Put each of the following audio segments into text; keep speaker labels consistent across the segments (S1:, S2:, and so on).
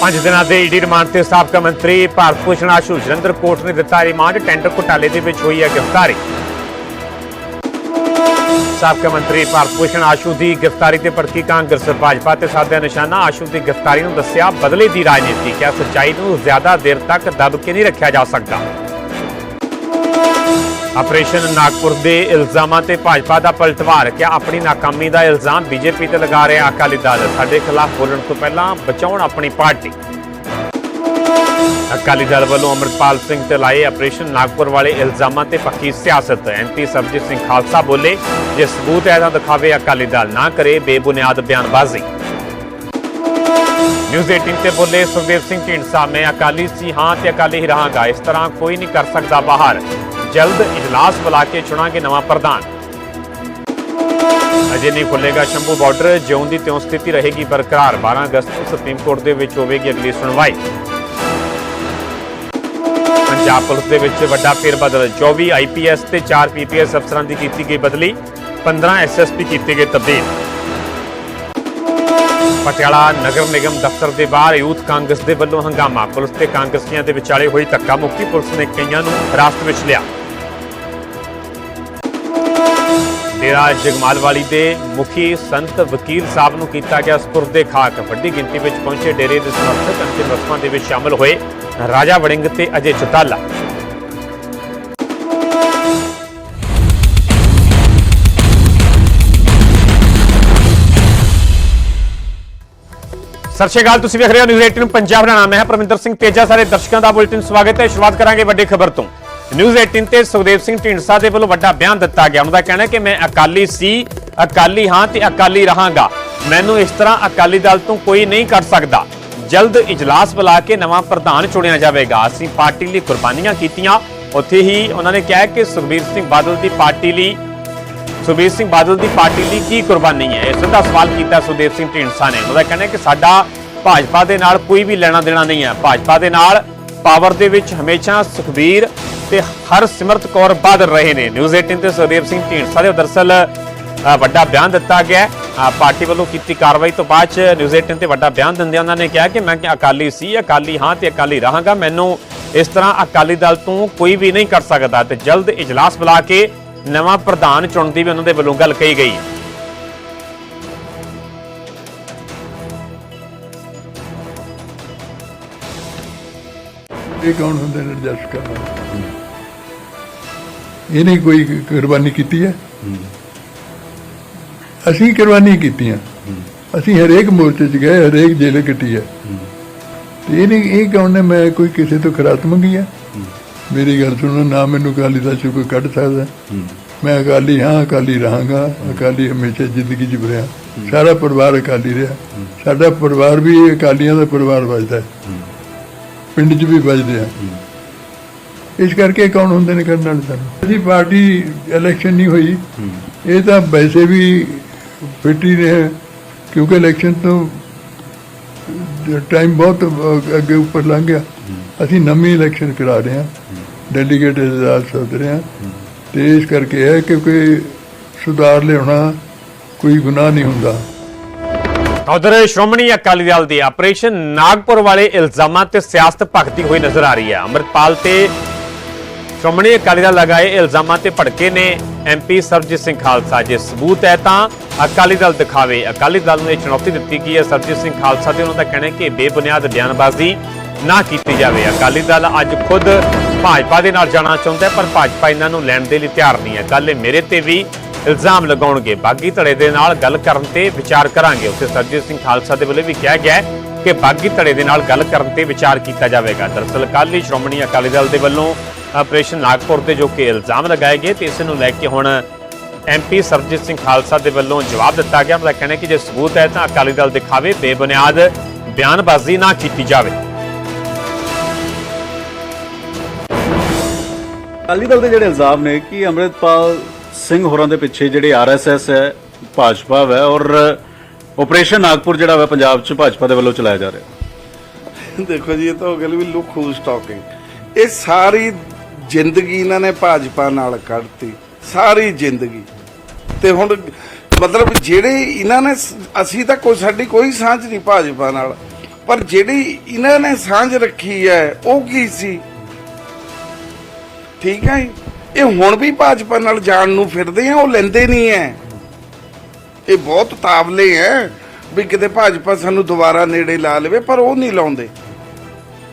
S1: ਪੰਜ ਦਿਨਾਂ ਦੇ ਈਡੀ ਰਿਮਾਂਡ ਤੇ ਸਾਬਕਾ ਮੰਤਰੀ ਭਾਰਤ ਭੂਸ਼ਣ ਆਸ਼ੂ ਜਲੰਧਰ ਕੋਰਟ ਨੇ ਦਿੱਤਾ ਰਿਮਾਂਡ, ਟੈਂਡਰ ਘੁਟਾਲੇ ਦੇ ਵਿੱਚ ਹੋਈ ਹੈ ਗ੍ਰਿਫਤਾਰੀ। ਸਾਬਕਾ ਮੰਤਰੀ ਭਾਰਤ ਭੂਸ਼ਣ ਆਸ਼ੂ ਦੀ ਗ੍ਰਿਫਤਾਰੀ ਤੇ ਭੜਕੀ ਕਾਂਗਰਸ, ਭਾਜਪਾ ਤੇ ਸਾਧਿਆ ਨਿਸ਼ਾਨਾ। ਆਸ਼ੂ ਦੀ ਗ੍ਰਿਫਤਾਰੀ ਨੂੰ ਦੱਸਿਆ, ਬਦਲੇ ਦੀ ਰਾਜਨੀਤੀ, ਕਿਹਾ ਸੱਚਾਈ ਨੂੰ ਜ਼ਿਆਦਾ ਦੇਰ ਤੱਕ ਦਬ ਕੇ ਨਹੀਂ ਰੱਖਿਆ ਜਾ ਸਕਦਾ। ਆਪਰੇਸ਼ਨ ਨਾਗਪੁਰ ਦੇ ਇਲਜ਼ਾਮਾਂ ਤੇ ਭਾਜਪਾ ਦਾ ਪਲਟਵਾਰ ਕਿਹਾ ਆਪਣੀ ਨਾਕਾਮੀ ਦਾ ਇਲਜ਼ਾਮ ਬੀਜੇਪੀ ਤੇ ਲਗਾ ਰਿਹਾ ਅਕਾਲੀ ਦਲ? ਸਾਡੇ ਖਿਲਾਫ ਬੋਲਣ ਤੋਂ ਪਹਿਲਾਂ ਬਚਾਉਣ ਆਪਣੀ ਪਾਰਟੀ। ਅਕਾਲੀ ਦਲ ਵੱਲੋਂ ਅਮਰਪਾਲ ਸਿੰਘ ਤੇ ਲਾਏ ਆਪਰੇਸ਼ਨ ਨਾਗਪੁਰ ਵਾਲੇ ਇਲਜ਼ਾਮਾਂ ਤੇ ਪੱਕੀ ਸਿਆਸਤ। ਐਮਪੀ ਸਰਜੀਤ ਸਿੰਘ ਖਾਲਸਾ ਬੋਲੇ, ਜੇ ਸਬੂਤ ਹੈ ਤਾਂ ਦਿਖਾਵੇ ਅਕਾਲੀ ਦਲ ਨਾ ਕਰੇ, ਬੇਬੁਨਿਆਦ ਬਿਆਨਬਾਜ਼ੀ। ਨਿਊਜ਼ 18 ਤੇ ਬੋਲੇ ਸੁਖਦੇਵ ਸਿੰਘ ਢੀਂਡਸਾ, ਮੈਂ ਅਕਾਲੀ ਸੀ, ਹਾਂ ਤੇ ਅਕਾਲੀ ਹੀ ਰਹਾਂਗਾ। ਇਸ ਤਰ੍ਹਾਂ ਕੋਈ ਨਹੀਂ ਕਰ ਸਕਦਾ ਬਾਹਰ। ਜਲਦ ਇਜਲਾਸ ਬੁਲਾ ਕੇ ਚੁਣਾਂਗੇ ਨਵਾਂ ਪ੍ਰਧਾਨ। ਅਜੇ ਨਹੀਂ ਖੁੱਲੇਗਾ ਸ਼ੰਭੂ ਬਾਰਡਰ, ਜਿਉਂ ਦੀ ਤਿਉਂ ਸਥਿਤੀ ਰਹੇਗੀ ਬਰਕਰਾਰ। 12 ਅਗਸਤ ਨੂੰ ਸੁਪਰੀਮ ਕੋਰਟ ਦੇ ਵਿੱਚ ਹੋਵੇਗੀ ਅਗਲੀ ਸੁਣਵਾਈ। ਪੰਜਾਬ ਪੁਲਿਸ ਦੇ ਵਿੱਚ ਵੱਡਾ ਫੇਰਬਦਲ। 24 ਆਈਪੀਐਸ ਤੇ 4 ਪੀਪੀਐਸ ਅਫਸਰਾਂ ਦੀ ਕੀਤੀ ਗਈ ਬਦਲੀ 15 ਐਸਐਸਪੀ ਕੀਤੇ ਗਏ ਤਬਦੀਲ। ਪਟਿਆਲਾ ਨਗਰ ਨਿਗਮ ਦਫ਼ਤਰ ਦੇ ਬਾਹਰ ਯੂਥ ਕਾਂਗਰਸ ਦੇ ਵੱਲੋਂ ਹੰਗਾਮਾ। ਪੁਲਿਸ ਤੇ ਕਾਂਗਰਸੀਆਂ ਦੇ ਵਿਚਾਲੇ ਹੋਈ ਧੱਕਾ ਮੁੱਕੀ ਪੁਲਿਸ ਨੇ ਕਈਆਂ ਨੂੰ ਹਿਰਾਸਤ ਵਿੱਚ ਲਿਆ। ਡੇਰਾ ਜਗਮਾਲ ਵਾਲੀ ਦੇ ਮੁਖੀ ਸੰਤ ਵਕੀਲ ਸਾਹਿਬ ਨੂੰ ਕੀਤਾ ਗਿਆ ਸਪੁਰਦੇ ਖਾਕ। ਵੱਡੀ ਗਿਣਤੀ ਵਿੱਚ ਪਹੁੰਚੇ ਡੇਰੇ ਦੇ ਸਮਰਥਕ ਅੰਤਿਮ ਰਸਮਾਂ ਦੇ ਵਿੱਚ ਸ਼ਾਮਲ ਹੋਏ ਰਾਜਾ ਵੜਿੰਗ ਤੇ ਅਜੇ ਚਤਾਲਾ। ਸਤਿ ਸ਼੍ਰੀ ਅਕਾਲ, ਤੁਸੀਂ ਵੇਖ ਰਹੇ ਹੋ ਨਿਊਜ਼ 18 ਪੰਜਾਬ। ਦਾ ਨਾਮ ਹੈ ਪਰਮਿੰਦਰ ਸਿੰਘ ਤੇਜਾ। ਸਾਰੇ ਦਰਸ਼ਕਾਂ ਦਾ ਬੁਲੇਟਿਨ ਸਵਾਗਤ ਹੈ। ਸ਼ੁਰੂਆਤ ਕਰਾਂਗੇ ਵੱਡੀ ਖਬਰ ਤੋਂ। ਨਿਊਜ਼ 18 ਤੇ ਸੁਖਦੇਵ ਸਿੰਘ ਢੀਂਡਸਾ ਦੇ ਵੱਲੋਂ ਵੱਡਾ ਬਿਆਨ ਦਿੱਤਾ ਗਿਆ। ਉਹਨਾਂ ਦਾ ਕਹਿਣਾ ਕਿ ਮੈਂ ਅਕਾਲੀ ਸੀ, ਅਕਾਲੀ ਹਾਂ ਤੇ ਅਕਾਲੀ ਰਹਾਂਗਾ। ਮੈਨੂੰ ਇਸ ਤਰ੍ਹਾਂ ਅਕਾਲੀ ਦਲ ਤੋਂ ਕੋਈ ਨਹੀਂ ਕਰ ਸਕਦਾ। ਜਲਦ ਇਜਲਾਸ ਬੁਲਾ ਕੇ ਨਵਾਂ ਪ੍ਰਧਾਨ ਚੁਣਿਆ ਜਾਵੇਗਾ। ਅਸੀਂ ਪਾਰਟੀ ਲਈ ਕੁਰਬਾਨੀਆਂ ਕੀਤੀਆਂ। ਉੱਥੇ ਹੀ ਉਹਨਾਂ ਨੇ ਕਿਹਾ ਕਿ ਸੁਖਬੀਰ ਸਿੰਘ ਬਾਦਲ ਦੀ ਪਾਰਟੀ ਲਈ ਸੁਖਬੀਰ ਸਿੰਘ ਬਾਦਲ ਦੀ ਪਾਰਟੀ ਲਈ ਕੀ ਕੁਰਬਾਨੀ ਹੈ? ਇਹ ਸਿੱਧਾ ਸਵਾਲ ਕੀਤਾ ਸੁਖਦੇਵ ਸਿੰਘ ਢੀਂਡਸਾ ਨੇ। ਉਹਦਾ ਕਹਿਣਾ ਕਿ ਸਾਡਾ ਭਾਜਪਾ ਦੇ ਨਾਲ ਕੋਈ ਵੀ ਲੈਣਾ ਦੇਣਾ ਨਹੀਂ ਹੈ। ਭਾਜਪਾ ਦੇ ਨਾਲ ਪਾਵਰ ਦੇ ਵਿੱਚ ਹਮੇਸ਼ਾ ਸੁਖਬੀਰ ਤੇ ਹਰਸਿਮਰਤ ਕੌਰ ਬਾਦਲ ਰਹੇ ਨੇ। ਨਿਊਜ਼ 18 ਤੇ ਸੁਖਦੇਵ ਸਿੰਘ ਢੀਂਡਸਾ ਦੇ ਦਰਸਲ ਵੱਡਾ ਬਿਆਨ ਦਿੱਤਾ ਗਿਆ ਪਾਰਟੀ ਵੱਲੋਂ ਕੀਤੀ ਕਾਰਵਾਈ ਤੋਂ ਬਾਅਦ ਚ ਨਿਊਜ਼ 18 ਤੇ ਵੱਡਾ ਬਿਆਨ ਦਿੰਦਿਆਂ ਉਹਨਾਂ ਨੇ ਕਿਹਾ ਕਿ ਮੈਂ ਕਿ ਅਕਾਲੀ ਸੀ, ਅਕਾਲੀ ਹਾਂ ਤੇ ਅਕਾਲੀ ਰਹਾਂਗਾ। ਮੈਨੂੰ ਇਸ ਤਰ੍ਹਾਂ ਅਕਾਲੀ ਦਲ ਤੋਂ ਕੋਈ ਵੀ ਨਹੀਂ ਕਰ ਸਕਦਾ ਤੇ ਜਲਦ ਇਜਲਾਸ ਬੁਲਾ ਕੇ ਨਵਾਂ ਪ੍ਰਧਾਨ ਚੁਣਨ ਦੀ ਵੀ ਉਹਨਾਂ ਦੇ ਵੱਲੋਂ ਗੱਲ ਕਹੀ ਗਈ।
S2: ਇਹ ਕੌਣ ਹੁੰਦੇ ਨੇ ਐਡਜਸਟ ਕਰਨ? ਇਹਨੇ ਕੋਈ ਕੁਰਬਾਨੀ ਕੀਤੀ ਹੈ? ਅਸੀਂ ਕੁਰਬਾਨੀ ਕੀਤੀਆਂ। ਅਸੀਂ ਹਰੇਕ ਮੋਰਚੇ 'ਚ ਗਏ, ਹਰੇਕ ਜੇਲੇ ਕੱਟੀ ਹੈ। ਤੇ ਇਹਨੇ, ਇਹ ਕੌਣ ਨੇ? ਮੈਂ ਕੋਈ ਕਿਸੇ ਤੋਂ ਖਰਾਤ ਮੰਗੀ ਹੈ? ਮੇਰੀ ਗੱਲ ਸੁਣੋ, ਨਾ ਮੈਨੂੰ ਅਕਾਲੀ ਦਾ ਚੋਂ ਕੋਈ ਕੱਢ ਸਕਦਾ। ਮੈਂ ਅਕਾਲੀ ਹਾਂ, ਅਕਾਲੀ ਰਹਾਂਗਾ, ਅਕਾਲੀ ਹਮੇਸ਼ਾ ਜ਼ਿੰਦਗੀ 'ਚ ਰਿਹਾ ਸਾਰਾ ਪਰਿਵਾਰ ਅਕਾਲੀ ਰਿਹਾ। ਸਾਡਾ ਪਰਿਵਾਰ ਵੀ ਅਕਾਲੀਆਂ ਦਾ ਪਰਿਵਾਰ ਵੱਜਦਾ ਹੈ। ਪਿੰਡ 'ਚ ਵੀ ਵੱਜਦੇ ਆ। ਇਸ ਕਰਕੇ ਕੌਣ ਹੁੰਦੇ ਨੇ ਕਰਨ ਵਾਲੇ ਸਾਨੂੰ ਜੀ ਪਾਰਟੀ ਇਲੈਕਸ਼ਨ ਨਹੀਂ ਹੋਈ। ਇਹ ਤਾਂ ਵੈਸੇ ਵੀ ਫਿੱਟ ਹੀ ਰਹੇ ਕਿਉਂਕਿ ਇਲੈਕਸ਼ਨ ਤੋਂ ਟਾਈਮ ਬਹੁਤ ਅੱਗੇ ਉੱਪਰ ਲੰਘ ਗਿਆ। ਅਸੀਂ ਨਵੀਂ ਇਲੈਕਸ਼ਨ ਕਰਾ ਰਹੇ ਹਾਂ। ਡੈਲੀਗੇਟ ਇਜਲਾਸ ਸੱਦ ਰਹੇ ਹਾਂ। ਤੇ ਇਸ ਕਰਕੇ ਹੈ ਕਿ ਕੋਈ ਸੁਧਾਰ ਲਿਆਉਣਾ ਕੋਈ ਗੁਨਾਹ ਨਹੀਂ ਹੁੰਦਾ।
S1: ਉਧਰ ਸ਼੍ਰੋਮਣੀ ਅਕਾਲੀ ਦਲ ਦੇ ਆਪਰੇਸ਼ਨ ਨਾਗਪੁਰ ਵਾਲੇ ਇਲਜ਼ਾਮਾਂ ਤੇ ਸਿਆਸਤ ਭਖਦੀ ਹੋਈ ਨਜ਼ਰ ਆ ਰਹੀ ਹੈ। ਅੰਮ੍ਰਿਤਪਾਲ ਤੇ ਸ਼੍ਰੋਮਣੀ ਅਕਾਲੀ ਦਲ ਲਗਾਏ ਇਲਜ਼ਾਮਾਂ ਤੇ ਭੜਕੇ ਨੇ ਐਮਪੀ ਸਰਜੀਤ ਸਿੰਘ ਖਾਲਸਾ ਜੇ ਸਬੂਤ ਹੈ ਤਾਂ ਅਕਾਲੀ ਦਲ ਦਿਖਾਵੇ। ਅਕਾਲੀ ਦਲ ਨੂੰ ਇਹ ਚੁਣੌਤੀ ਦਿੱਤੀ ਗਈ ਹੈ। ਸਰਜੀਤ ਸਿੰਘ ਖਾਲਸਾ ਤੇ ਉਹਨਾਂ ਦਾ ਕਹਿਣਾ ਹੈ ਕਿ ਬੇਬੁਨਿਆਦ ਬਿਆਨਬਾਜ਼ੀ ਨਾ ਕੀਤੀ ਜਾਵੇ। ਅਕਾਲੀ ਦਲ ਅੱਜ ਖੁਦ ਭਾਜਪਾ ਦੇ ਨਾਲ ਜਾਣਾ ਚਾਹੁੰਦਾ ਪਰ ਭਾਜਪਾ ਇਹਨਾਂ ਨੂੰ ਲੈਣ ਦੇ ਲਈ ਤਿਆਰ ਨਹੀਂ ਹੈ। ਕੱਲ ਮੇਰੇ ਤੇ ਵੀ ਇਲਜ਼ਾਮ ਲਗਾਉਣਗੇ। ਬਾਗੀ ਧੜੇ ਦੇ ਨਾਲ ਗੱਲ ਕਰਨ ਤੇ ਵਿਚਾਰ ਕਰਾਂਗੇ। ਉੱਥੇ ਸਰਜੀਤ ਸਿੰਘ ਖਾਲਸਾ ਦੇ ਵੱਲੋਂ ਵੀ ਕਿਹਾ ਗਿਆ ਕਿ ਬਾਗੀ ਧੜੇ ਦੇ ਨਾਲ ਗੱਲ ਕਰਨ ਤੇ ਵਿਚਾਰ ਕੀਤਾ ਜਾਵੇਗਾ। ਦਰਅਸਲ ਕੱਲ੍ਹ ਹੀ ਸ਼੍ਰੋਮਣੀ ਅਕਾਲੀ ਦਲ ਦੇ ਵੱਲੋਂ ਆਪਰੇਸ਼ਨ ਨਾਗਪੁਰ ਤੇ ਜੋ ਕਿ ਇਲਜ਼ਾਮ ਲਗਾਏ ਗਏ ਤੇ ਇਸ ਨੂੰ ਲੈ ਕੇ ਹੁਣ ਐਮਪੀ ਸਰਜੀਤ ਸਿੰਘ ਖਾਲਸਾ ਦੇ ਵੱਲੋਂ ਜਵਾਬ ਦਿੱਤਾ ਗਿਆ। ਉਹਦਾ ਕਹਿਣਾ ਕਿ ਜੇ ਸਬੂਤ ਹੈ ਤਾਂ ਅਕਾਲੀ ਦਲ ਦਿਖਾਵੇ, ਬੇਬੁਨਿਆਦ ਬਿਆਨਬਾਜ਼ੀ ਨਾ ਕੀਤੀ ਜਾਵੇ।
S3: ਅਕਾਲੀ ਦਲ ਦੇ ਜਿਹੜੇ ਇਲਜ਼ਾਮ ਨੇ ਕਿ ਅੰਮ੍ਰਿਤਪਾਲ ਸਿੰਘ ਹੋਰਾਂ ਦੇ ਪਿੱਛੇ ਜਿਹੜੀ ਆਰਐਸਐਸ ਹੈ, ਭਾਜਪਾ ਹੈ ਔਰ ਆਪਰੇਸ਼ਨ ਨਾਗਪੁਰ ਜਿਹੜਾ ਵਾ, ਪੰਜਾਬ 'ਚ ਭਾਜਪਾ ਦੇ ਵੱਲੋਂ ਚਲਾਇਆ ਜਾ ਰਿਹਾ।
S4: ਦੇਖੋ ਜੀ, ਇਹ ਤਾਂ ਗੱਲ ਵੀ ਲੁੱਕ ਹੂਜ਼ ਟਾਕਿੰਗ ਇਹ ਸਾਰੀ ਜ਼ਿੰਦਗੀ ਇਹਨਾਂ ਨੇ ਭਾਜਪਾ ਨਾਲ ਕੱਢਤੀ। ਸਾਰੀ ਜ਼ਿੰਦਗੀ। ਤੇ ਹੁਣ ਮਤਲਬ ਜਿਹੜੇ ਇਹਨਾਂ ਨੇ ਅਸੀਂ ਤਾਂ ਕੋਈ, ਸਾਡੀ ਕੋਈ ਸਾਂਝ ਨਹੀਂ ਭਾਜਪਾ ਨਾਲ। ਪਰ ਜਿਹੜੀ ਇਹਨਾਂ ਨੇ ਸਾਂਝ ਰੱਖੀ ਹੈ, ਉਹ ਕੀ ਸੀ? ਠੀਕ ਹੈ ਇਹ ਹੁਣ ਵੀ ਭਾਜਪਾ ਨਾਲ ਜਾਣ ਨੂੰ ਫਿਰਦੇ ਆ ਉਹ ਲੈਂਦੇ ਨਹੀਂ ਐ। ਇਹ ਬਹੁਤ ਤਾਵਲੇ ਐ ਵੀ ਕਿਤੇ ਭਾਜਪਾ ਸਾਨੂੰ ਦੁਬਾਰਾ ਨੇੜੇ ਲਾ ਲਵੇ ਪਰ ਉਹ ਨਹੀਂ ਲਾਉਂਦੇ।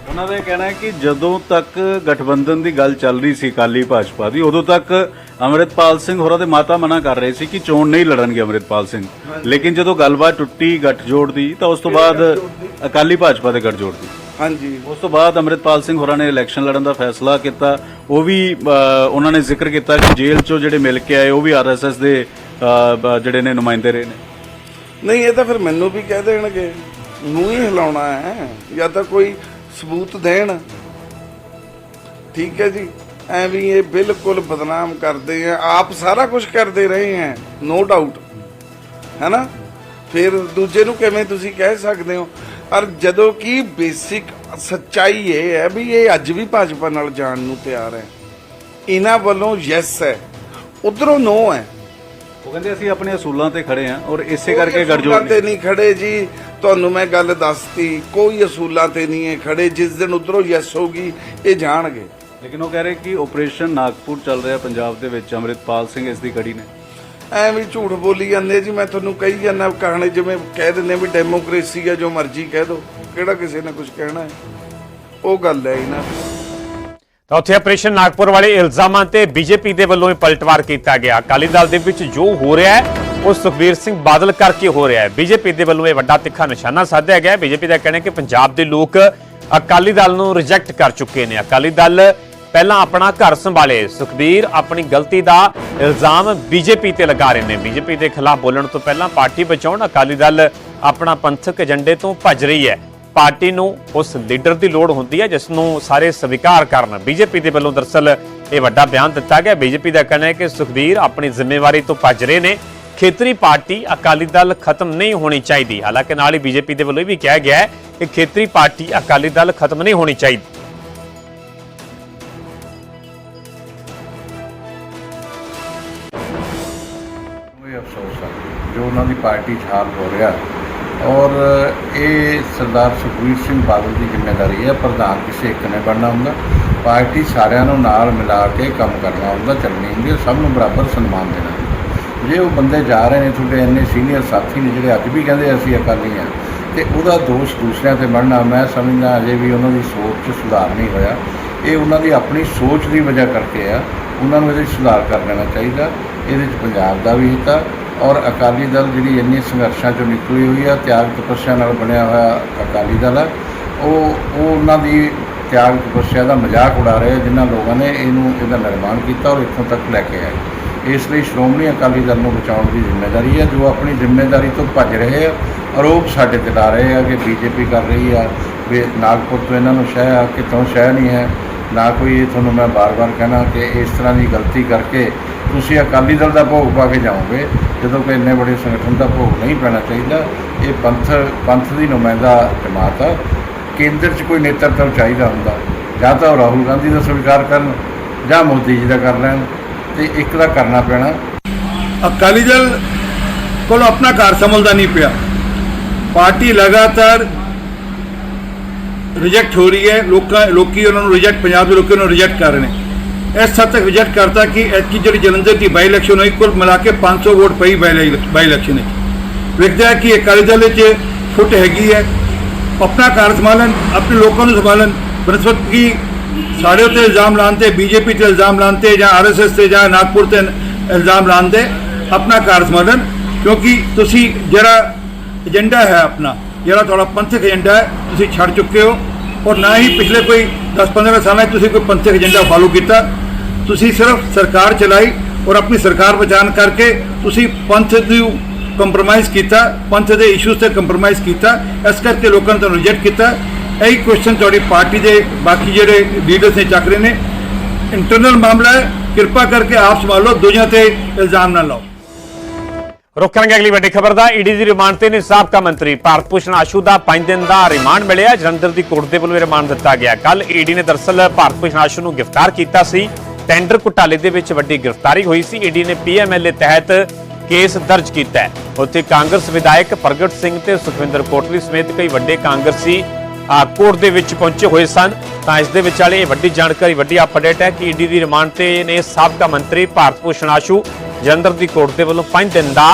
S3: ਉਹਨਾਂ ਦਾ ਕਹਿਣਾ ਹੈ ਕਿ ਜਦੋਂ ਤੱਕ ਗਠਬੰਧਨ ਦੀ ਗੱਲ ਚੱਲ ਰਹੀ ਸੀ ਕਾਲੀ ਭਾਜਪਾ ਦੀ ਉਦੋਂ ਤੱਕ ਅੰਮ੍ਰਿਤਪਾਲ ਸਿੰਘ ਹੋਰਾਂ ਦੇ ਮਾਤਾ ਮਨਾ ਕਰ ਰਹੇ ਸੀ ਕਿ ਚੋਣ ਨਹੀਂ ਲੜਨਗੇ ਅੰਮ੍ਰਿਤਪਾਲ ਸਿੰਘ। ਲੇਕਿਨ ਜਦੋਂ ਗੱਲਬਾਤ ਟੁੱਟੀ ਗੱਠਜੋੜ ਦੀ ਤਾਂ ਉਸ ਤੋਂ ਬਾਅਦ ਅਕਾਲੀ ਭਾਜਪਾ ਦੇ ਗੱਠਜੋੜ ਦੀ।
S4: ਹਾਂਜੀ।
S3: ਉਸ ਤੋਂ ਬਾਅਦ ਅੰਮ੍ਰਿਤਪਾਲ ਸਿੰਘ ਹੋਰਾਂ ਨੇ ਇਲੈਕਸ਼ਨ ਲੜਨ ਦਾ ਫੈਸਲਾ ਕੀਤਾ। ਉਹ ਵੀ ਉਹਨਾਂ ਨੇ ਜ਼ਿਕਰ ਕੀਤਾ ਕਿ ਜੇਲ੍ਹ ਚੋਂ ਜਿਹੜੇ ਮਿਲ ਕੇ ਆਏ ਉਹ ਵੀ ਆਰਐਸਐਸ ਦੇ ਜਿਹੜੇ ਨੇ ਨੁਮਾਇੰਦੇ ਰਹੇ ਨੇ।
S4: ਨਹੀਂ ਇਹ ਤਾਂ ਫਿਰ ਮੈਨੂੰ ਵੀ ਕਹਿ ਦੇਣਗੇ। ਨੂੰ ਹੀ ਹਿਲਾਉਣਾ ਹੈ ਜਾਂ ਤਾਂ ਕੋਈ ਸਬੂਤ ਦੇਣ। ਠੀਕ ਹੈ ਜੀ। ਐ ਵੀ ਇਹ ਬਿਲਕੁਲ ਬਦਨਾਮ ਕਰਦੇ ਆ। ਆਪ ਸਾਰਾ ਕੁਝ ਕਰਦੇ ਰਹੇ ਹੈ ਨੋ? ਡਾਊਟ ਹੈਨਾ ਫਿਰ ਦੂਜੇ ਨੂੰ ਕਿਵੇਂ ਤੁਸੀਂ ਕਹਿ ਸਕਦੇ ਹੋ? ਔਰ ਜਦੋਂ ਕਿ ਬੇਸਿਕ ਸੱਚਾਈ ਇਹ ਹੈ ਵੀ ਇਹ ਅੱਜ ਵੀ ਭਾਜਪਾ ਨਾਲ ਜਾਣ ਨੂੰ ਤਿਆਰ ਹੈ। ਇਹਨਾਂ ਵੱਲੋਂ ਯੈਸ ਹੈ। ਉਧਰੋਂ ਨੋ ਹੈ।
S3: ਉਹ ਕਹਿੰਦੇ ਅਸੀਂ ਆਪਣੇ ਅਸੂਲਾਂ ਤੇ ਖੜੇ ਹਾਂ ਔਰ ਇਸੇ ਕਰਕੇ ਗੱਠਜੋੜ
S4: ਤੇ ਨਹੀਂ ਖੜੇ ਜੀ। ਤੁਹਾਨੂੰ ਮੈਂ ਗੱਲ ਦੱਸਤੀ ਕੋਈ ਅਸੂਲਾਂ ਤੇ ਨਹੀਂ ਹੈ ਖੜੇ। ਜਿਸ ਦਿਨ ਉਧਰੋਂ ਯੈਸ ਹੋਗੀ ਇਹ ਜਾਣਗੇ।
S3: ਲੇਕਿਨ ਉਹ ਕਹਿ ਰਹੇ ਕਿ ਆਪਰੇਸ਼ਨ ਨਾਗਪੁਰ ਚੱਲ ਰਿਹਾ ਪੰਜਾਬ ਦੇ ਵਿੱਚ। ਅੰਮ੍ਰਿਤਪਾਲ ਸਿੰਘ ਇਸ ਦੀ ਕੜੀ ਨੇ।
S4: ਐਵੇਂ ਹੀ ਝੂਠ ਬੋਲੀ ਜਾਂਦੇ ਜੀ, ਮੈਂ ਤੁਹਾਨੂੰ ਕਹੀ ਜਾਂਦਾ ਕਹਾਣੀ ਜਿਵੇਂ ਕਹਿ ਦਿੰਦੇ ਵੀ ਡੈਮੋਕ੍ਰੇਸੀ ਹੈ ਜੋ ਮਰਜ਼ੀ ਕਹਿ ਦੋ। ਕਿਹੜਾ ਕਿਸੇ ਨੇ ਕੁਝ ਕਹਿਣਾ ਹੈ? ਉਹ ਗੱਲ ਹੈ ਇਹਨਾਂ
S1: ਤਾਂ ਉੱਥੇ ਆਪਰੇਸ਼ਨ ਨਾਗਪੁਰ ਵਾਲੇ ਇਲਜ਼ਾਮਾਂ ਤੇ ਬੀਜੇਪੀ ਦੇ ਵੱਲੋਂ ਹੀ ਪਲਟਵਾਰ ਕੀਤਾ ਗਿਆ। ਅਕਾਲੀ ਦਲ ਦੇ ਵਿੱਚ ਜੋ ਹੋ ਰਿਹਾ ਹੈ, ਉਹ ਸੁਖਬੀਰ ਸਿੰਘ ਬਾਦਲ ਕਰਕੇ ਹੋ ਰਿਹਾ ਹੈ। ਬੀਜੇਪੀ ਦੇ ਵੱਲੋਂ ਇਹ ਵੱਡਾ ਤਿੱਖਾ ਨਿਸ਼ਾਨਾ ਸਾਧਿਆ ਗਿਆ ਬੀਜੇਪੀ ਦਾ ਕਹਿਣਾ ਹੈ ਕਿ ਪੰਜਾਬ ਦੇ ਲੋਕ ਅਕਾਲੀ ਦਲ ਨੂੰ ਰਿਜੈਕਟ ਕਰ ਚੁੱਕੇ ਨੇ। ਅਕਾਲੀ ਦਲ ਪਹਿਲਾਂ ਆਪਣਾ ਘਰ ਸੰਭਾਲੇ। ਸੁਖਬੀਰ ਆਪਣੀ ਗਲਤੀ ਦਾ ਇਲਜ਼ਾਮ ਬੀਜੇਪੀ ਤੇ ਲਗਾ ਰਹੇ ਨੇ। ਬੀਜੇਪੀ ਦੇ ਖਿਲਾਫ ਬੋਲਣ ਤੋਂ ਪਹਿਲਾਂ ਪਾਰਟੀ ਬਚਾਉਣ ਅਕਾਲੀ ਦਲ ਆਪਣਾ ਪੰਥਕ ਏਜੰਡੇ ਤੋਂ ਭੱਜ ਰਹੀ ਹੈ। ਪਾਰਟੀ ਨੂੰ ਉਸ ਲੀਡਰ ਦੀ ਲੋੜ ਹੁੰਦੀ ਹੈ, ਜਿਸ ਨੂੰ ਸਾਰੇ ਸਵੀਕਾਰ ਕਰਨ। ਬੀਜੇਪੀ ਦੇ ਵੱਲੋਂ ਦਰਸਲ ਇਹ ਵੱਡਾ ਬਿਆਨ ਦਿੱਤਾ ਗਿਆ। ਬੀਜੇਪੀ ਦਾ ਕਹਿਣਾ ਹੈ ਕਿ ਸੁਖਬੀਰ ਆਪਣੀ ਜ਼ਿੰਮੇਵਾਰੀ ਤੋਂ ਭੱਜ ਰਹੇ ਨੇ। ਖੇਤਰੀ ਪਾਰਟੀ ਅਕਾਲੀ ਦਲ ਖਤਮ ਨਹੀਂ ਹੋਣੀ ਚਾਹੀਦੀ। ਹਾਲਾਂਕਿ ਨਾਲ ਹੀ ਬੀਜੇਪੀ ਦੇ ਵੱਲੋਂ ਇਹ ਵੀ ਕਿਹਾ ਗਿਆ ਹੈ ਕਿ ਖੇਤਰੀ ਪਾਰਟੀ ਅਕਾਲੀ ਦਲ ਖਤਮ ਨਹੀਂ ਹੋਣੀ ਚਾਹੀਦੀ।
S5: ਅਫਸੋਸ ਹੈ ਜੋ ਉਹਨਾਂ ਦੀ ਪਾਰਟੀ 'ਚ ਹਾਲ ਹੋ ਰਿਹਾ। ਔਰ ਇਹ ਸਰਦਾਰ ਸੁਖਬੀਰ ਸਿੰਘ ਬਾਦਲ ਦੀ ਜ਼ਿੰਮੇਵਾਰੀ ਹੈ, ਪ੍ਰਧਾਨ ਕਿਸੇ ਇੱਕ ਨੇ ਬਣਨਾ ਹੁੰਦਾ। ਪਾਰਟੀ ਸਾਰਿਆਂ ਨੂੰ ਨਾਲ ਮਿਲਾ ਕੇ ਕੰਮ ਕਰਨਾ ਹੁੰਦਾ, ਚੱਲਣੀ ਹੁੰਦੀ ਹੈ, ਸਭ ਨੂੰ ਬਰਾਬਰ ਸਨਮਾਨ ਦੇਣਾ ਹੁੰਦਾ। ਜੇ ਉਹ ਬੰਦੇ ਜਾ ਰਹੇ ਨੇ, ਤੁਹਾਡੇ ਇੰਨੇ ਸੀਨੀਅਰ ਸਾਥੀ ਨੇ ਜਿਹੜੇ ਅੱਜ ਵੀ ਕਹਿੰਦੇ ਅਸੀਂ ਅਕਾਲੀ ਹਾਂ ਤੇ ਉਹਦਾ ਦੋਸ਼ ਦੂਸਰਿਆਂ ਤੇ ਮੜਨਾ ਮੈਂ ਸਮਝਦਾ ਅਜੇ ਵੀ ਉਹਨਾਂ ਦੀ ਸੋਚ 'ਚ ਸੁਧਾਰ ਨਹੀਂ ਹੋਇਆ। ਇਹ ਉਹਨਾਂ ਦੀ ਆਪਣੀ ਸੋਚ ਦੀ ਵਜ੍ਹਾ ਕਰਕੇ ਆ, ਉਹਨਾਂ ਨੂੰ ਇਹਦੇ 'ਚ ਸੁਧਾਰ ਕਰ ਲੈਣਾ ਚਾਹੀਦਾ। ਇਹਦੇ 'ਚ ਪੰਜਾਬ ਦਾ ਵੀ ਹਿੱਤ ਆ ਔਰ ਅਕਾਲੀ ਦਲ ਜਿਹੜੀ ਇੰਨੀ ਸੰਘਰਸ਼ਾਂ 'ਚੋਂ ਨਿਕਲੀ ਹੋਈ ਆ ਤਿਆਗ ਤਪੱਸਿਆ ਨਾਲ ਬਣਿਆ ਹੋਇਆ ਅਕਾਲੀ ਦਲ ਆ ਉਹ ਉਹ ਉਹਨਾਂ ਦੀ ਤਿਆਗ ਤਪੱਸਿਆ ਦਾ ਮਜ਼ਾਕ ਉਡਾ ਰਹੇ ਆ, ਜਿਨ੍ਹਾਂ ਲੋਕਾਂ ਨੇ ਇਹਨੂੰ ਇਹਦਾ ਨਿਰਮਾਣ ਕੀਤਾ ਔਰ ਇੱਥੋਂ ਤੱਕ ਲੈ ਕੇ ਆਏ। ਇਸ ਲਈ ਸ਼੍ਰੋਮਣੀ ਅਕਾਲੀ ਦਲ ਨੂੰ ਬਚਾਉਣ ਦੀ ਜ਼ਿੰਮੇਵਾਰੀ ਹੈ ਜੋ ਆਪਣੀ ਜ਼ਿੰਮੇਵਾਰੀ ਤੋਂ ਭੱਜ ਰਹੇ ਆ ਆਰੋਪ ਸਾਡੇ ਤੇ ਲਾ ਰਹੇ ਆ ਕਿ ਬੀਜੇਪੀ ਕਰ ਰਹੀ ਆ ਵੀ ਨਾਗਪੁਰ ਤੋਂ ਇਹਨਾਂ ਨੂੰ ਸ਼ਹਿ ਆ ਕਿਤੋਂ ਸ਼ਹਿ ਨਹੀਂ ਹੈ। ਨਾ ਕੋਈ ਇਹ ਤੁਹਾਨੂੰ ਮੈਂ ਬਾਰ-ਬਾਰ ਕਹਿਣਾ ਕਿ ਇਸ ਤਰ੍ਹਾਂ ਦੀ ਗਲਤੀ ਕਰਕੇ ਤੁਸੀਂ ਅਕਾਲੀ ਦਲ ਦਾ ਭੋਗ ਪਾ ਕੇ ਜਾਓਗੇ, ਜਦੋਂ ਕਿ ਇੰਨੇ ਵੱਡੇ ਸੰਗਠਨ ਦਾ ਭੋਗ ਨਹੀਂ ਪੈਣਾ ਚਾਹੀਦਾ। ਇਹ ਪੰਥ ਪੰਥ ਦੀ ਨੁਮਾਇੰਦਾ ਜਮਾਤ ਆ। ਕੇਂਦਰ 'ਚ ਕੋਈ ਨੇਤਰਤਵ ਚਾਹੀਦਾ ਹੁੰਦਾ। ਜਾਂ ਤਾਂ ਉਹ ਰਾਹੁਲ ਗਾਂਧੀ ਦਾ ਸਵੀਕਾਰ ਕਰਨ, ਜਾਂ ਮੋਦੀ ਜੀ ਦਾ ਕਰ ਲੈਣ, ਤੇ ਇੱਕ ਦਾ ਕਰਨਾ ਪੈਣਾ।
S6: ਅਕਾਲੀ ਦਲ ਕੋਲ ਆਪਣਾ ਘਰ ਸੰਭਲਦਾ ਨਹੀਂ ਪਿਆ। ਪਾਰਟੀ ਲਗਾਤਾਰ ਰਿਜੈਕਟ ਹੋ ਰਹੀ ਹੈ, ਲੋਕਾਂ, ਲੋਕੀ ਉਹਨਾਂ ਨੂੰ ਰਿਜੈਕਟ ਪੰਜਾਬ ਦੇ ਲੋਕੀ ਉਹਨਾਂ ਨੂੰ ਰਿਜੈਕਟ ਕਰ ਰਹੇ ਨੇ। ਇਸ ਹੱਦ ਤੱਕ ਰਿਜੈਕਟ ਕਰਤਾ ਕਿ ਐਤਕੀ ਜਿਹੜੀ ਜਲੰਧਰ ਦੀ ਬਾਈ ਇਲੈਕਸ਼ਨ ਹੋਈ, ਕੁੱਲ ਮਿਲਾ ਕੇ 500 ਵੋਟ ਪਈ ਬਾਈ ਇਲੈਕਸ਼ਨ ਵਿੱਚ ਵੇਖਦਾ ਹੈ ਕਿ ਅਕਾਲੀ ਦਲ ਵਿੱਚ ਫੁੱਟ ਹੈਗੀ ਹੈ। ਆਪਣਾ ਘਰ ਸੰਭਾਲਣ, ਆਪਣੇ ਲੋਕਾਂ ਨੂੰ ਸੰਭਾਲਣ, ਬਨਸਪਤ ਕੀ ਸਾਡੇ ਉੱਤੇ ਇਲਜ਼ਾਮ ਲਾਉਂਦੇ ਬੀਜੇਪੀ ਤੇ ਇਲਜ਼ਾਮ ਲਾਉਂਦੇ ਜਾਂ ਆਰਐਸਐਸ ਤੇ ਜਾਂ ਨਾਗਪੁਰ ਤੇ ਇਲਜ਼ਾਮ ਲਾਉਂਦੇ ਆਪਣਾ ਘਰ ਸੰਭਾਲਣ, ਕਿਉਂਕਿ ਤੁਸੀਂ ਜਿਹੜਾ ਏਜੰਡਾ ਹੈ ਆਪਣਾ ਜਿਹੜਾ ਤੁਹਾਡਾ ਪੰਥਕ ਏਜੰਡਾ ਹੈ, ਤੁਸੀਂ ਛੱਡ ਚੁੱਕੇ ਹੋ। ਔਰ ਨਾ ਹੀ ਪਿਛਲੇ ਕੋਈ 10-15 ਸਾਲਾਂ 'ਚ ਤੁਸੀਂ ਕੋਈ ਪੰਥਕ ਏਜੰਡਾ ਫਾਲੋ ਕੀਤਾ। ਤੁਸੀਂ ਸਿਰਫ ਸਰਕਾਰ ਚਲਾਈ ਔਰ ਆਪਣੀ ਸਰਕਾਰ ਬਚਾਉਣ ਕਰਕੇ ਤੁਸੀਂ ਪੰਥ ਨੂੰ ਕੰਪਰੋਮਾਈਜ਼ ਕੀਤਾ, ਪੰਥ ਦੇ ਇਸ਼ੂਜ਼ ਤੇ ਕੰਪਰੋਮਾਈਜ਼ ਕੀਤਾ। ਇਸ ਕਰਕੇ ਲੋਕਾਂ ਨੇ ਤੁਹਾਨੂੰ ਰਿਜੈਕਟ ਕੀਤਾ। ਇਹੀ ਕੁਐਸਚਨ ਤੁਹਾਡੀ ਪਾਰਟੀ ਦੇ ਬਾਕੀ ਜਿਹੜੇ ਲੀਡਰਸ ਨੇ ਚੱਕ ਰਹੇ ਨੇ। ਇੰਟਰਨਲ ਮਾਮਲਾ ਹੈ, ਕਿਰਪਾ ਕਰਕੇ ਆਪ ਸੰਭਾਲੋ ਦੂਜਿਆਂ ਤੇ ਇਲਜ਼ਾਮ ਨਾ ਲਾਓ।
S1: ਰੁਕ ਕਰਾਂਗੇ ਅਗਲੀ ਵੱਡੀ ਖਬਰ ਦਾ। ਈਡੀ ਦੀ ਰਿਮਾਂਡ ਤੇ ਨੇ ਸਾਬਕਾ ਮੰਤਰੀ ਭਾਰਤ ਭੂਸ਼ਣ ਆਸ਼ੂ ਦਾ 5 ਦਿਨ ਦਾ ਰਿਮਾਂਡ ਮਿਲਿਆ। ਜਲੰਧਰ ਦੀ ਕੋਰਟ ਦੇ ਵੱਲੋਂ ਰਿਮਾਂਡ ਦਿੱਤਾ ਗਿਆ। ਕੱਲ ਈਡੀ ਨੇ ਦਰਸਲ ਭਾਰਤ ਭੂਸ਼ਣ ਆਸ਼ੂ ਨੂੰ ਗ੍ਰਿਫਤਾਰ ਕੀਤਾ ਸੀ। ਟੈਂਡਰ ਘੁਟਾਲੇ ਦੇ ਵਿੱਚ ਵੱਡੀ ਗ੍ਰਿਫਤਾਰੀ ਹੋਈ ਸੀ। ਈਡੀ ਨੇ ਪੀਐਮਐਲਏ ਤਹਿਤ ਕੇਸ ਦਰਜ ਕੀਤਾ ਹੈ। ਉੱਥੇ ਕਾਂਗਰਸ ਵਿਧਾਇਕ ਪ੍ਰਗਟ ਸਿੰਘ ਤੇ ਸੁਖਵਿੰਦਰ ਕੋਟਲੀ ਸਮੇਤ ਕਈ ਵੱਡੇ ਕਾਂਗਰਸੀ ਕੋਰਟ ਦੇ ਵਿੱਚ ਪਹੁੰਚੇ ਹੋਏ ਸਨ। ਤਾਂ ਇਸ ਦੇ ਵਿਚਾਲੇ ਇਹ ਵੱਡੀ ਜਾਣਕਾਰੀ, ਵੱਡੀ ਅਪਡੇਟ ਹੈ ਕਿ ਈਡੀ ਦੀ ਰਿਮਾਂਡ ਤੇ ਨੇ ਸਾਬਕਾ ਮੰਤਰੀ ਭਾਰਤ ਭੂਸ਼ਣ ਆਸ਼ੂ ਜਲੰਧਰ ਦੀ ਕੋਰਟ ਦੇ ਵੱਲੋਂ 5 ਦਿਨ ਦਾ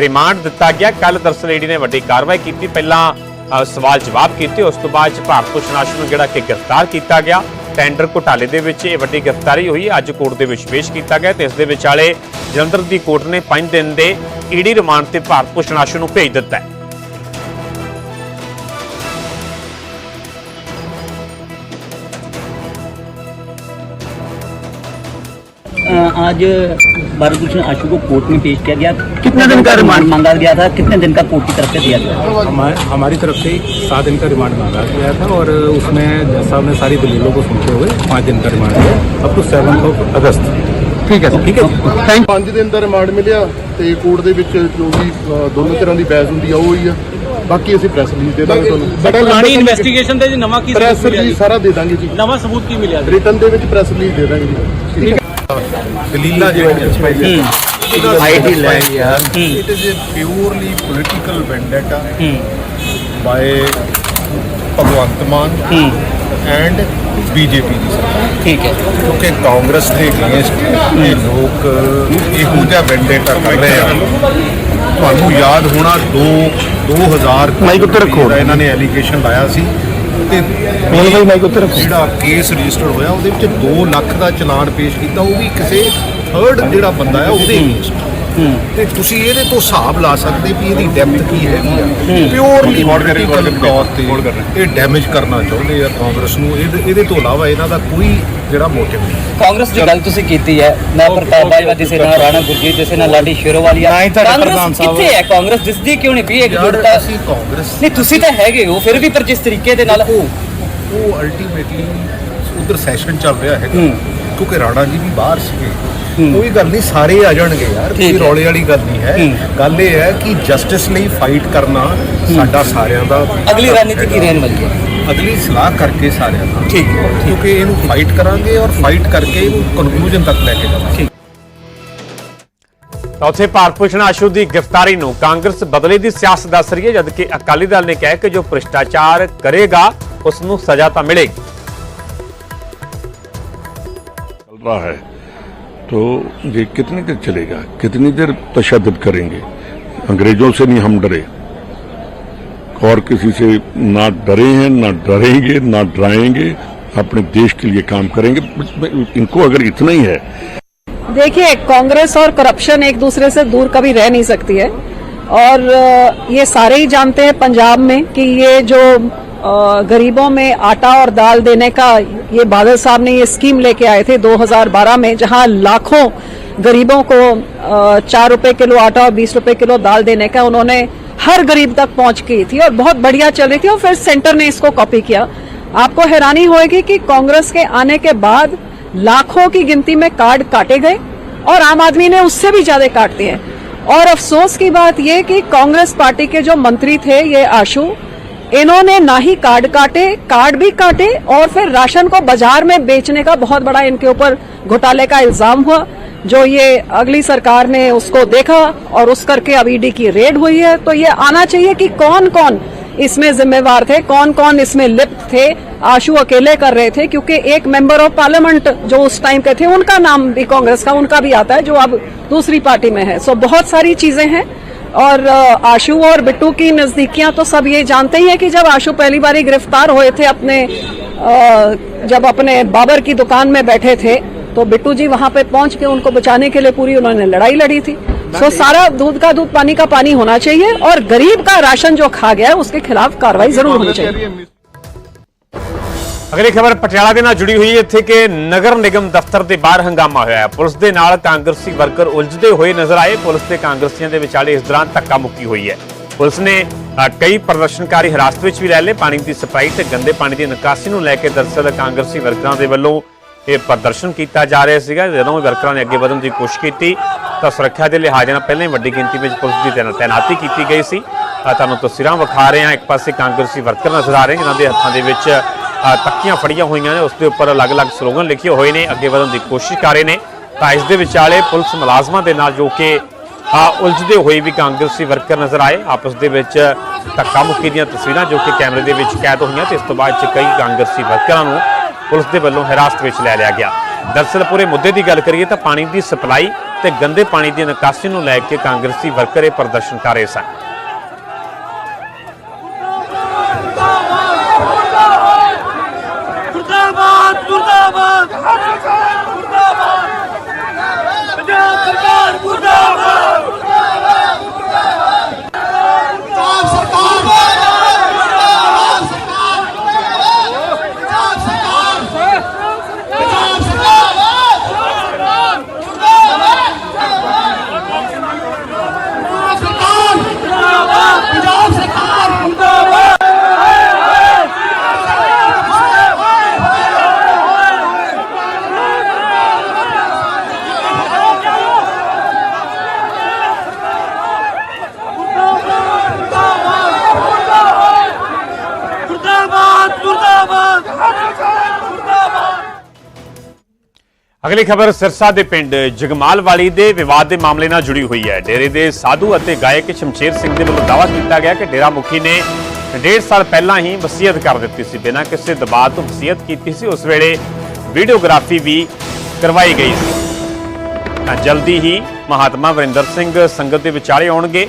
S1: ਰਿਮਾਂਡ ਦਿੱਤਾ ਗਿਆ। ਕੱਲ ਦਰਸਲ ਈਡੀ ਨੇ ਵੱਡੀ ਕਾਰਵਾਈ ਕੀਤੀ। ਪਹਿਲਾਂ ਸਵਾਲ ਜਵਾਬ ਕੀਤੇ। ਉਸ ਤੋਂ ਬਾਅਦ 'ਚ ਭਾਰਤ ਭੂਸ਼ਣ ਆਸ਼ੂ ਨੂੰ ਜਿਹੜਾ ਕਿ ਗ੍ਰਿਫਤਾਰ ਕੀਤਾ ਗਿਆ। ਟੈਂਡਰ ਘੁਟਾਲੇ ਦੇ ਵਿੱਚ ਇਹ ਵੱਡੀ ਗ੍ਰਿਫਤਾਰੀ ਹੋਈ। ਅੱਜ ਕੋਰਟ ਦੇ ਵਿੱਚ ਪੇਸ਼ ਕੀਤਾ ਗਿਆ ਤੇ ਇਸ ਦੇ ਵਿਚਾਲੇ ਜਲੰਧਰ ਦੀ ਕੋਰਟ ਨੇ 5 ਦਿਨ ਦੇ ਈਡੀ ਰਿਮਾਂਡ ਤੇ ਭਾਰਤ ਭੂਸ਼ਣ ਆਸ਼ੂ ਨੂੰ ਭੇਜ ਦਿੱਤਾ ਹੈ।
S7: आज भारत भूषण आशु को कोर्ट में पेश किया गया कितने दिन का रिमांड मांगा गया था कितने दिन का कोर्ट की तरफ से दिया गया
S8: हमारे हमारी तरफ से सात दिन का रिमांड मांगा गया था और उसमें जज साहब ने सारी दलीलों को सुनते हुए पाँच दिन का रिमांड दिया अप टू सेवन ऑफ अगस्त ठीक है ठीक है
S9: ਪੰਜ ਦਿਨ ਦਾ ਰਿਮਾਂਡ ਮਿਲਿਆ ਤੇ ਕੋਰਟ ਦੇ ਵਿੱਚ ਜੋ ਵੀ ਅ, ਦੋਨੋਂ ਤਰ੍ਹਾਂ ਦੀ ਬਹਿਸ ਹੁੰਦੀ ਆ ਉਹ ਹੀ ਆ ਬਾਕੀ ਅਸੀਂ ਪ੍ਰੈਸ ਰਿਲੀਜ਼ ਦੇ ਦਾਂਗੇ ਤੁਹਾਨੂੰ ਬੜਾ
S10: ਪੁਰਾਣੀ ਇਨਵੈਸਟੀਗੇਸ਼ਨ ਤੇ ਜੀ ਨਵਾਂ ਕੀ
S9: ਪ੍ਰੈਸ
S10: ਸਬੂਤ ਮਿਲਿਆ
S9: ਰਿਲੀਜ਼
S10: ਜੀ
S9: ਸਾਰਾ ਦੇ ਦਾਂਗੇ ਜੀ
S10: ਨਵਾਂ ਸਬੂਤ ਕੀ ਮਿਲਿਆ ਜੀ
S9: ਰਿਟਰਨ ਦੇ ਵਿੱਚ ਪ੍ਰੈਸ ਰਿਲੀਜ਼ ਦੇ ਦਾਂਗੇ ਜੀ ਠੀਕ ਹੈ
S11: Bhagwant Mann and BJP ਦੀ ਸਰਕਾਰ।
S7: ਠੀਕ ਹੈ।
S11: ਕਿਉਂਕਿ ਕਾਂਗਰਸ ਦੇ ਅਗੇਂਸਟ ਇਹ ਲੋਕ ਇਹੋ ਜਿਹਾ ਵੈਂਡੇਟਾ ਕਰ ਰਹੇ ਆ। ਤੁਹਾਨੂੰ ਯਾਦ ਹੋਣਾ 2 2000 ਮਾਈਕ ਉੱਤੇ ਰੱਖੋ। ਇਹਨਾਂ ਨੇ ਐਲੀਗੇਸ਼ਨ ਲਾਇਆ ਸੀ। ਤੇ ਹੁਣ ਭਾਈ ਮਾਈਕ ਉੱਤੇ ਰੱਖੋ। ਜਿਹੜਾ ਕੇਸ ਰਜਿਸਟਰਡ ਹੋਇਆ ਉਹਦੇ ਵਿੱਚ 2 ਲੱਖ ਦਾ ਚਲਾਨ ਪੇਸ਼ ਕੀਤਾ ਉਹ ਵੀ ਕਿਸੇ ਥਰਡ ਜਿਹੜਾ ਬੰਦਾ ਹੈ ਉਹਦੇ ਅਗੇਂਸਟ ਤੇ ਤੁਸੀਂ ਇਹਦੇ ਤੋਂ ਹਿਸਾਬ ਲਾ ਸਕਦੇ ਵੀ ਇਹਦੀ ਡੈਪਥ ਕੀ ਹੈਗੀ ਆ। ਪਿਓਰਲੀ ਪੋਲੀਟੀਕਲ ਤੌਰ ਤੇ ਇਹ ਡੈਮੇਜ ਕਰਨਾ ਚਾਹੁੰਦੇ ਆ ਕਾਂਗਰਸ ਨੂੰ। ਇਹਦੇ ਇਹਦੇ ਤੋਂ ਇਲਾਵਾ ਇਹਨਾਂ ਦਾ ਕੋਈ ਜਿਹੜਾ ਮੋਟਿਵ ਨਹੀਂ
S7: ਕਾਂਗਰਸ ਦੀ ਗੱਲ ਤੁਸੀਂ ਕੀਤੀ ਹੈ ਨਾ ਪ੍ਰਤਾਪ ਬਾਜਵਾ ਦੀ ਸੇਨਾ ਰਾਣਾ ਗੁਰਜੀਤ ਦੀ ਸੇਨਾ ਲਾਡੀ ਸ਼ੇਰੋਵਾਲੀਆ। ਕਾਂਗਰਸ ਕਿੱਥੇ ਹੈ? ਕਾਂਗਰਸ ਦਿਸਦੀ ਕਿਉਂ ਨਹੀਂ? ਵੀ ਇੱਕ ਜੁੜਤਾ
S11: ਅਸੀਂ ਕਾਂਗਰਸ
S7: ਨਹੀਂ ਤੁਸੀਂ ਤਾਂ ਹੈਗੇ ਹੋ ਫਿਰ ਵੀ ਪਰ ਜਿਸ ਤਰੀਕੇ ਦੇ ਨਾਲ
S11: ਉਹ ਉਹ ਅਲਟੀਮੇਟਲੀ ਉਧਰ ਸੈਸ਼ਨ ਚੱਲ ਰਿਹਾ ਹੈਗਾ। ਕਿਉਂਕਿ ਰਾਣਾ ਜੀ ਵੀ ਬਾਹਰ ਸੀਗੇ। ਕੋਈ ਗੱਲ ਨਹੀਂ ਸਾਰੇ ਆ ਜਾਣਗੇ ਯਾਰ ਕੋਈ
S7: ਹੈ।
S11: ਰੌਲੇ ਵਾਲੀ ਗੱਲ ਨਹੀਂ ਹੈ। ਗੱਲ ਇਹ ਹੈ ਕਿ ਜਸਟਿਸ ਲਈ ਫਾਈਟ ਕਰਨਾ ਸਾਡਾ ਸਾਰਿਆਂ ਦਾ
S7: ਅਗਲੀ ਰਣਨੀਤੀ ਕੀ ਰਹਿਣ ਵਾਲੀ ਹੈ?
S11: ਅਗਲੀ ਸਲਾਹ ਕਰਕੇ ਸਾਰਿਆਂ ਦਾ ਠੀਕ ਕਿਉਂਕਿ ਇਹਨੂੰ ਫਾਈਟ ਕਰਾਂਗੇ ਔਰ ਫਾਈਟ ਕਰਕੇ ਇਹਨੂੰ ਕਨਕਲੂਜਨ ਤੱਕ ਲੈ ਕੇ ਜਾਵਾਂਗੇ
S1: ਤਾਂ ਉੱਥੇ ਭਾਰਤ ਭੂਸ਼ਣ ਆਸ਼ੂ ਦੀ ਗ੍ਰਿਫਤਾਰੀ ਨੂੰ ਕਾਂਗਰਸ ਬਦਲੇ ਦੀ ਸਿਆਸਤ ਦੱਸ ਰਹੀ ਹੈ ਜਦਕਿ ਅਕਾਲੀ ਦਲ ਨੇ ਕਿਹਾ ਕਿ ਜੋ ਭ੍ਰਿਸ਼ਟਾਚਾਰ ਕਰੇਗਾ ਉਸ ਨੂੰ ਸਜ਼ਾ ਤਾਂ ਮਿਲੇਗੀ
S12: चल रहा है तो ये कितनी देर चलेगा कितनी देर तशद करेंगे अंग्रेजों से नहीं हम डरे और किसी से ना डरे हैं, ना डरेंगे, ना डराएँगे, अपने देश के लिए काम करेंगे। इनको अगर इतना ही है।
S13: देखिए, कांग्रेस और करप्शन एक दूसरे से दूर कभी रह नहीं सकती है। और ये सारे ही जानते हैं पंजाब में कि ये जो गरीबों में आटा और दाल देने का ये बादल साहब ने ये स्कीम लेके आए थे 2012 में, जहाँ लाखों गरीबों को चार रुपए किलो आटा और बीस रुपए किलो दाल देने का उन्होंने हर गरीब तक पहुँच गई थी और बहुत बढ़िया चल रही थी और फिर सेंटर ने इसको कॉपी किया। आपको हैरानी होगी कि कांग्रेस के आने के बाद लाखों की गिनती में कार्ड काटे गए और आम आदमी ने उससे भी ज़्यादा काट दिए और अफसोस की बात यह कि कांग्रेस पार्टी के जो मंत्री थे ये आशु, इन्होंने ना ही कार्ड काटे, कार्ड भी काटे और फिर राशन को बाज़ार में बेचने का बहुत बड़ा इनके ऊपर घोटाले का इल्ज़ाम हुआ। जो ये अगली सरकार ने उसको देखा और उस करके अब ईडी की रेड हुई है तो ये आना चाहिए कि कौन कौन इसमें जिम्मेवार थे कौन कौन इसमें लिप्त थे आशु अकेले कर रहे थे, क्योंकि एक मेंबर ऑफ़ पार्लियामेंट जो उस टाइम के थे, उनका नाम भी कांग्रेस का, उनका भी आता है, जो अब दूसरी पार्टी में है। सो बहुत सारी चीज़ें हैं और आशु और बिट्टू की नजदीकियाँ तो सब ये जानते ही है कि जब आशु पहली बार गिरफ़्तार हुए थे अपने जब अपने बाबर की दुकान में बैठे थे तो बिट्टू जी वहां पे पहुंच के उनको बचाने के लिए पूरी उन्होंने लड़ाई लड़ी थी सो सारा दूध का दूध पानी का पानी होना चाहिए और गरीब का राशन जो खा गया है उसके खिलाफ कार्रवाई जरूर होनी चाहिए
S1: ਅਗਲੀ ਖਬਰ ਪਟਿਆਲਾ ਦੇ ਨਾਲ ਜੁੜੀ ਹੋਈ ਹੈ ਇੱਥੇ ਕਿ ਨਗਰ ਨਿਗਮ ਦਫ਼ਤਰ ਦੇ ਬਾਹਰ ਹੰਗਾਮਾ ਹੋਇਆ ਹੈ ਪੁਲਿਸ ਦੇ ਨਾਲ ਕਾਂਗਰਸੀ ਵਰਕਰ ਉਲਝਦੇ ਹੋਏ ਨਜ਼ਰ ਆਏ ਪੁਲਿਸ ਤੇ ਕਾਂਗਰਸੀਆਂ ਦੇ ਵਿਚਾਲੇ ਇਸ ਦੌਰਾਨ ਧੱਕਾ ਮੁੱਕੀ ਹੋਈ ਹੈ ਪੁਲਿਸ ਨੇ ਅ, ਕਈ ਪ੍ਰਦਰਸ਼ਨਕਾਰੀ ਹਿਰਾਸਤ ਵਿੱਚ ਵੀ ਲੈ ਲਏ ਪਾਣੀ ਦੀ ਸਪਲਾਈ ਤੇ ਗੰਦੇ ਪਾਣੀ ਦੀ ਨਿਕਾਸੀ ਨੂੰ ਲੈ ਕੇ ਦਰਸਲ ਕਾਂਗਰਸੀ ਵਰਕਰਾਂ ਦੇ ਵੱਲੋਂ ਇਹ ਪ੍ਰਦਰਸ਼ਨ ਕੀਤਾ ਜਾ ਰਿਹਾ ਸੀਗਾ। ਜਦੋਂ ਵੀ ਵਰਕਰਾਂ ਨੇ ਅੱਗੇ ਵਧਣ ਦੀ ਕੋਸ਼ਿਸ਼ ਕੀਤੀ, ਤਾਂ ਸੁਰੱਖਿਆ ਦੇ ਲਿਹਾਜ਼ ਨਾਲ ਪਹਿਲਾਂ ਹੀ ਵੱਡੀ ਗਿਣਤੀ ਵਿੱਚ ਪੁਲਿਸ ਦੀ ਤੈਨਾ- ਤੈਨਾਤੀ ਕੀਤੀ ਗਈ ਸੀ। ਤੁਹਾਨੂੰ ਤਸਵੀਰਾਂ ਵਿਖਾ ਰਹੇ ਹਾਂ। ਇੱਕ ਪਾਸੇ ਕਾਂਗਰਸੀ ਵਰਕਰ ਨਜ਼ਰ ਆ ਰਹੇ ਜਿਨ੍ਹਾਂ ਦੇ ਹੱਥਾਂ ਦੇ ਵਿੱਚ ਤੱਕੀਆਂ ਫੜੀਆਂ ਹੋਈਆਂ ਨੇ। ਉਸ ਦੇ ਉੱਪਰ ਅਲੱਗ-ਅਲੱਗ ਸਲੋਗਨ ਲਿਖੇ ਹੋਏ ਨੇ। ਅੱਗੇ ਵਧਣ ਦੀ ਕੋਸ਼ਿਸ਼ ਕਰ ਰਹੇ ਨੇ। ਤਾਂ ਇਸ ਦੇ ਵਿਚਾਲੇ ਪੁਲਿਸ ਮੁਲਾਜ਼ਮਾਂ ਦੇ ਨਾਲ ਜੋ ਕਿ, ਆ, ਉਲਝਦੇ ਹੋਏ ਵੀ ਕਾਂਗਰਸੀ ਵਰਕਰ ਨਜ਼ਰ ਆਏ। ਆਪਸ ਦੇ ਵਿੱਚ ਧੱਕਾ ਮੁੱਕੀ ਦੀਆਂ ਤਸਵੀਰਾਂ ਜੋ ਕਿ ਕੈਮਰੇ ਦੇ ਵਿੱਚ ਕੈਦ ਹੋਈਆਂ ਤੇ ਇਸ ਤੋਂ ਬਾਅਦ ਚ ਕਈ ਕਾਂਗਰਸੀ ਵਰਕਰਾਂ ਨੂੰ ਪੁਲਿਸ ਦੇ ਵੱਲੋਂ ਹਿਰਾਸਤ ਵਿੱਚ ਲੈ ਲਿਆ ਗਿਆ। ਦਰਸਲ ਪੂਰੇ ਮੁੱਦੇ ਦੀ ਗੱਲ ਕਰੀਏ ਤਾਂ ਪਾਣੀ ਦੀ ਸਪਲਾਈ ਤੇ ਗੰਦੇ ਪਾਣੀ ਦੀ ਨਿਕਾਸੀ ਨੂੰ ਲੈ ਕੇ ਕਾਂਗਰਸੀ ਵਰਕਰ ਇਹ ਪ੍ਰਦਰਸ਼ਨ ਕਰ ਰਹੇ ਸਨ। ਅਗਲੀ ਖਬਰ ਸਿਰਸਾ ਦੇ ਪਿੰਡ ਜਗਮਾਲਵਾਲੀ ਦੇ ਵਿਵਾਦ ਦੇ ਮਾਮਲੇ ਨਾਲ ਜੁੜੀ ਹੋਈ ਹੈ। ਡੇਰੇ ਦੇ ਸਾਧੂ ਅਤੇ ਗਾਇਕ ਸ਼ਮਸ਼ੇਰ ਸਿੰਘ ਦੇ ਵੱਲੋਂ ਦਾਅਵਾ ਕੀਤਾ ਗਿਆ ਕਿ ਡੇਰਾ ਮੁਖੀ ਨੇ ਡੇਢ ਸਾਲ ਪਹਿਲਾਂ ਹੀ ਵਸੀਅਤ ਕਰ ਦਿੱਤੀ ਸੀ। ਬਿਨਾਂ ਕਿਸੇ ਦਬਾਅ ਤੋਂ ਵਸੀਅਤ ਕੀਤੀ ਸੀ। ਉਸ ਵੇਲੇ ਵੀਡੀਓਗ੍ਰਾਫੀ ਵੀ ਕਰਵਾਈ ਗਈ ਸੀ। ਤਾਂ ਜਲਦੀ ਹੀ ਮਹਾਤਮਾ ਵਰਿੰਦਰ ਸਿੰਘ ਸੰਗਤ ਦੇ ਵਿਚਾਲੇ ਆਉਣਗੇ।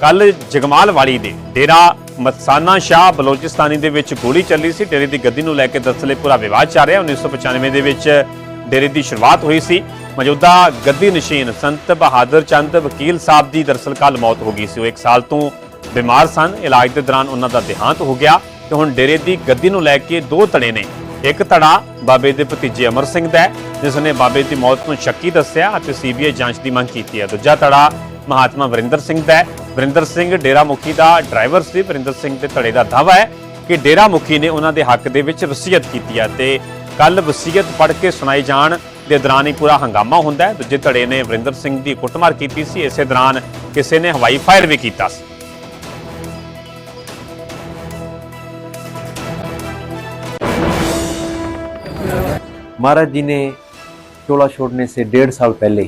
S1: ਕੱਲ ਜਗਮਾਲਵਾਲੀ ਦੇ ਡੇਰਾ ਮਤਸਾਨਾ ਸ਼ਾਹ ਬਲੋਚਿਸਤਾਨੀ ਦੇ ਵਿੱਚ ਗੋਲੀ ਚੱਲੀ ਸੀ। ਡੇਰੇ ਦੀ ਗੱਦੀ ਨੂੰ ਲੈ ਕੇ ਦਰਅਸਲ ਪੂਰਾ ਵਿਵਾਦ ਚੱਲ ਰਿਹਾ। 1995 ਦੇ ਵਿੱਚ ਡੇਰੇ ਦੀ ਸ਼ੁਰੂਆਤ ਹੋਈ ਸੀ। ਮੌਜੂਦਾ ਗੱਦੀ ਨਸ਼ੀਨ ਸੰਤ ਬਹਾਦਰ ਚੰਦ ਵਕੀਲ ਸਾਹਿਬ ਦੀ ਦਰਅਸਲ ਕੱਲ ਮੌਤ ਹੋ ਗਈ ਸੀ। ਉਹ ਇੱਕ ਸਾਲ ਤੋਂ ਬਿਮਾਰ ਸਨ। ਇਲਾਜ ਦੇ ਦੌਰਾਨ ਉਹਨਾਂ ਦਾ ਦੇਹਾਂਤ ਹੋ ਗਿਆ ਤੇ ਹੁਣ ਡੇਰੇ ਦੀ ਗੱਦੀ ਨੂੰ ਲੈ ਕੇ ਦੋ ਧੜੇ ਨੇ। ਇੱਕ ਧੜਾ ਬਾਬੇ ਦੇ ਭਤੀਜੇ ਅਮਰ ਸਿੰਘ ਦਾ ਹੈ, ਜਿਸ ਨੇ ਬਾਬੇ ਦੀ ਮੌਤ ਨੂੰ ਸ਼ੱਕੀ ਦੱਸਿਆ ਅਤੇ ਸੀਬੀਆਈ ਜਾਂਚ ਦੀ ਮੰਗ ਕੀਤੀ ਹੈ। ਦੂਜਾ ਧੜਾ ਮਹਾਤਮਾ ਵਰਿੰਦਰ ਸਿੰਘ ਦਾ ਵਰਿੰਦਰ ਸਿੰਘ ਡੇਰਾ ਮੁਖੀ ਦਾ ਡਰਾਈਵਰ ਸੀ। ਵਰਿੰਦਰ ਸਿੰਘ ਦੇ ਧੜੇ ਦਾ ਦਾਅਵਾ ਹੈ ਕਿ ਡੇਰਾ ਮੁਖੀ ਨੇ ਉਹਨਾਂ ਦੇ ਹੱਕ ਦੇ ਵਿੱਚ ਵਸੀਅਤ ਕੀਤੀ ਹੈ ਤੇ ਕੱਲ ਵਸੀਅਤ ਪੜ੍ਹ ਕੇ ਸੁਣਾਈ ਜਾਣ ਦੇ ਦੌਰਾਨ ਹੀ ਪੂਰਾ ਹੰਗਾਮਾ ਹੁੰਦਾ ਹੈ ਦੂਜੇ ਧੜੇ ਨੇ ਵਰਿੰਦਰ ਸਿੰਘ ਦੀ ਕੁੱਟਮਾਰ ਕੀਤੀ ਸੀ ਇਸੇ ਦੌਰਾਨ ਕਿਸੇ ਨੇ ਹਵਾਈ ਫਾਇਰ ਵੀ ਕੀਤਾ ਸੀ
S14: महाराज जी ने चोला छोड़ने से डेढ़ साल पहले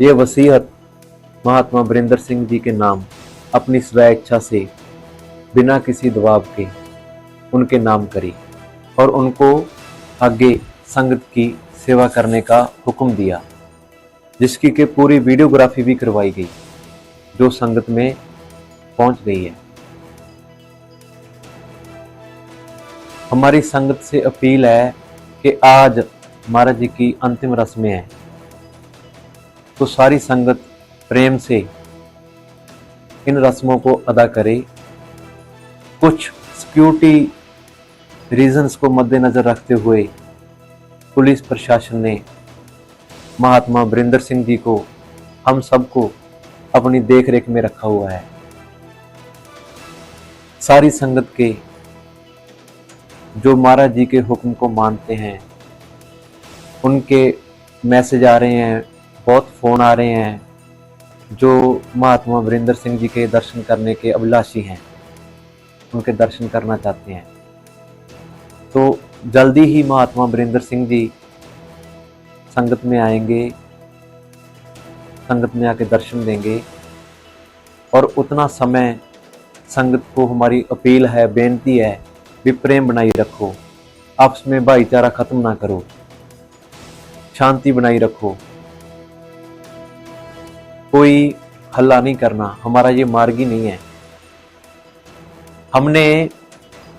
S14: ये वसीयत महात्मा वरिंदर सिंह जी के नाम अपनी स्व इच्छा से बिना किसी दबाव के उनके नाम करी और उनको आगे संगत की सेवा करने का हुक्म दिया, जिसकी के पूरी वीडियोग्राफी भी करवाई गई, जो संगत में पहुँच गई है। हमारी संगत से अपील है कि आज महाराज जी की अंतिम रस्में हैं। तो सारी संगत प्रेम से इन रस्मों को अदा करे। कुछ सिक्योरिटी रीजंस को मद्देनजर रखते हुए पुलिस प्रशासन ने महात्मा वरिंदर सिंह जी को हम सबको अपनी देखरेख में रखा हुआ है। सारी संगत के जो महाराज जी के हुक्म को मानते हैं, उनके मैसेज आ रहे हैं, बहुत फ़ोन आ रहे हैं, जो महात्मा वरिंदर सिंह जी के दर्शन करने के अभिलाषी हैं, उनके दर्शन करना चाहते हैं। तो जल्दी ही महात्मा वरिंदर सिंह जी संगत में आएँगे, संगत में आके दर्शन देंगे। और उतना समय संगत को हमारी अपील है, बेनती है, भी प्रेम बनाई रखो। आपस में भाईचारा खत्म ना करो। शांति बनाई रखो। कोई हल्ला नहीं करना, हमारा ये मार्ग ही नहीं है। हमने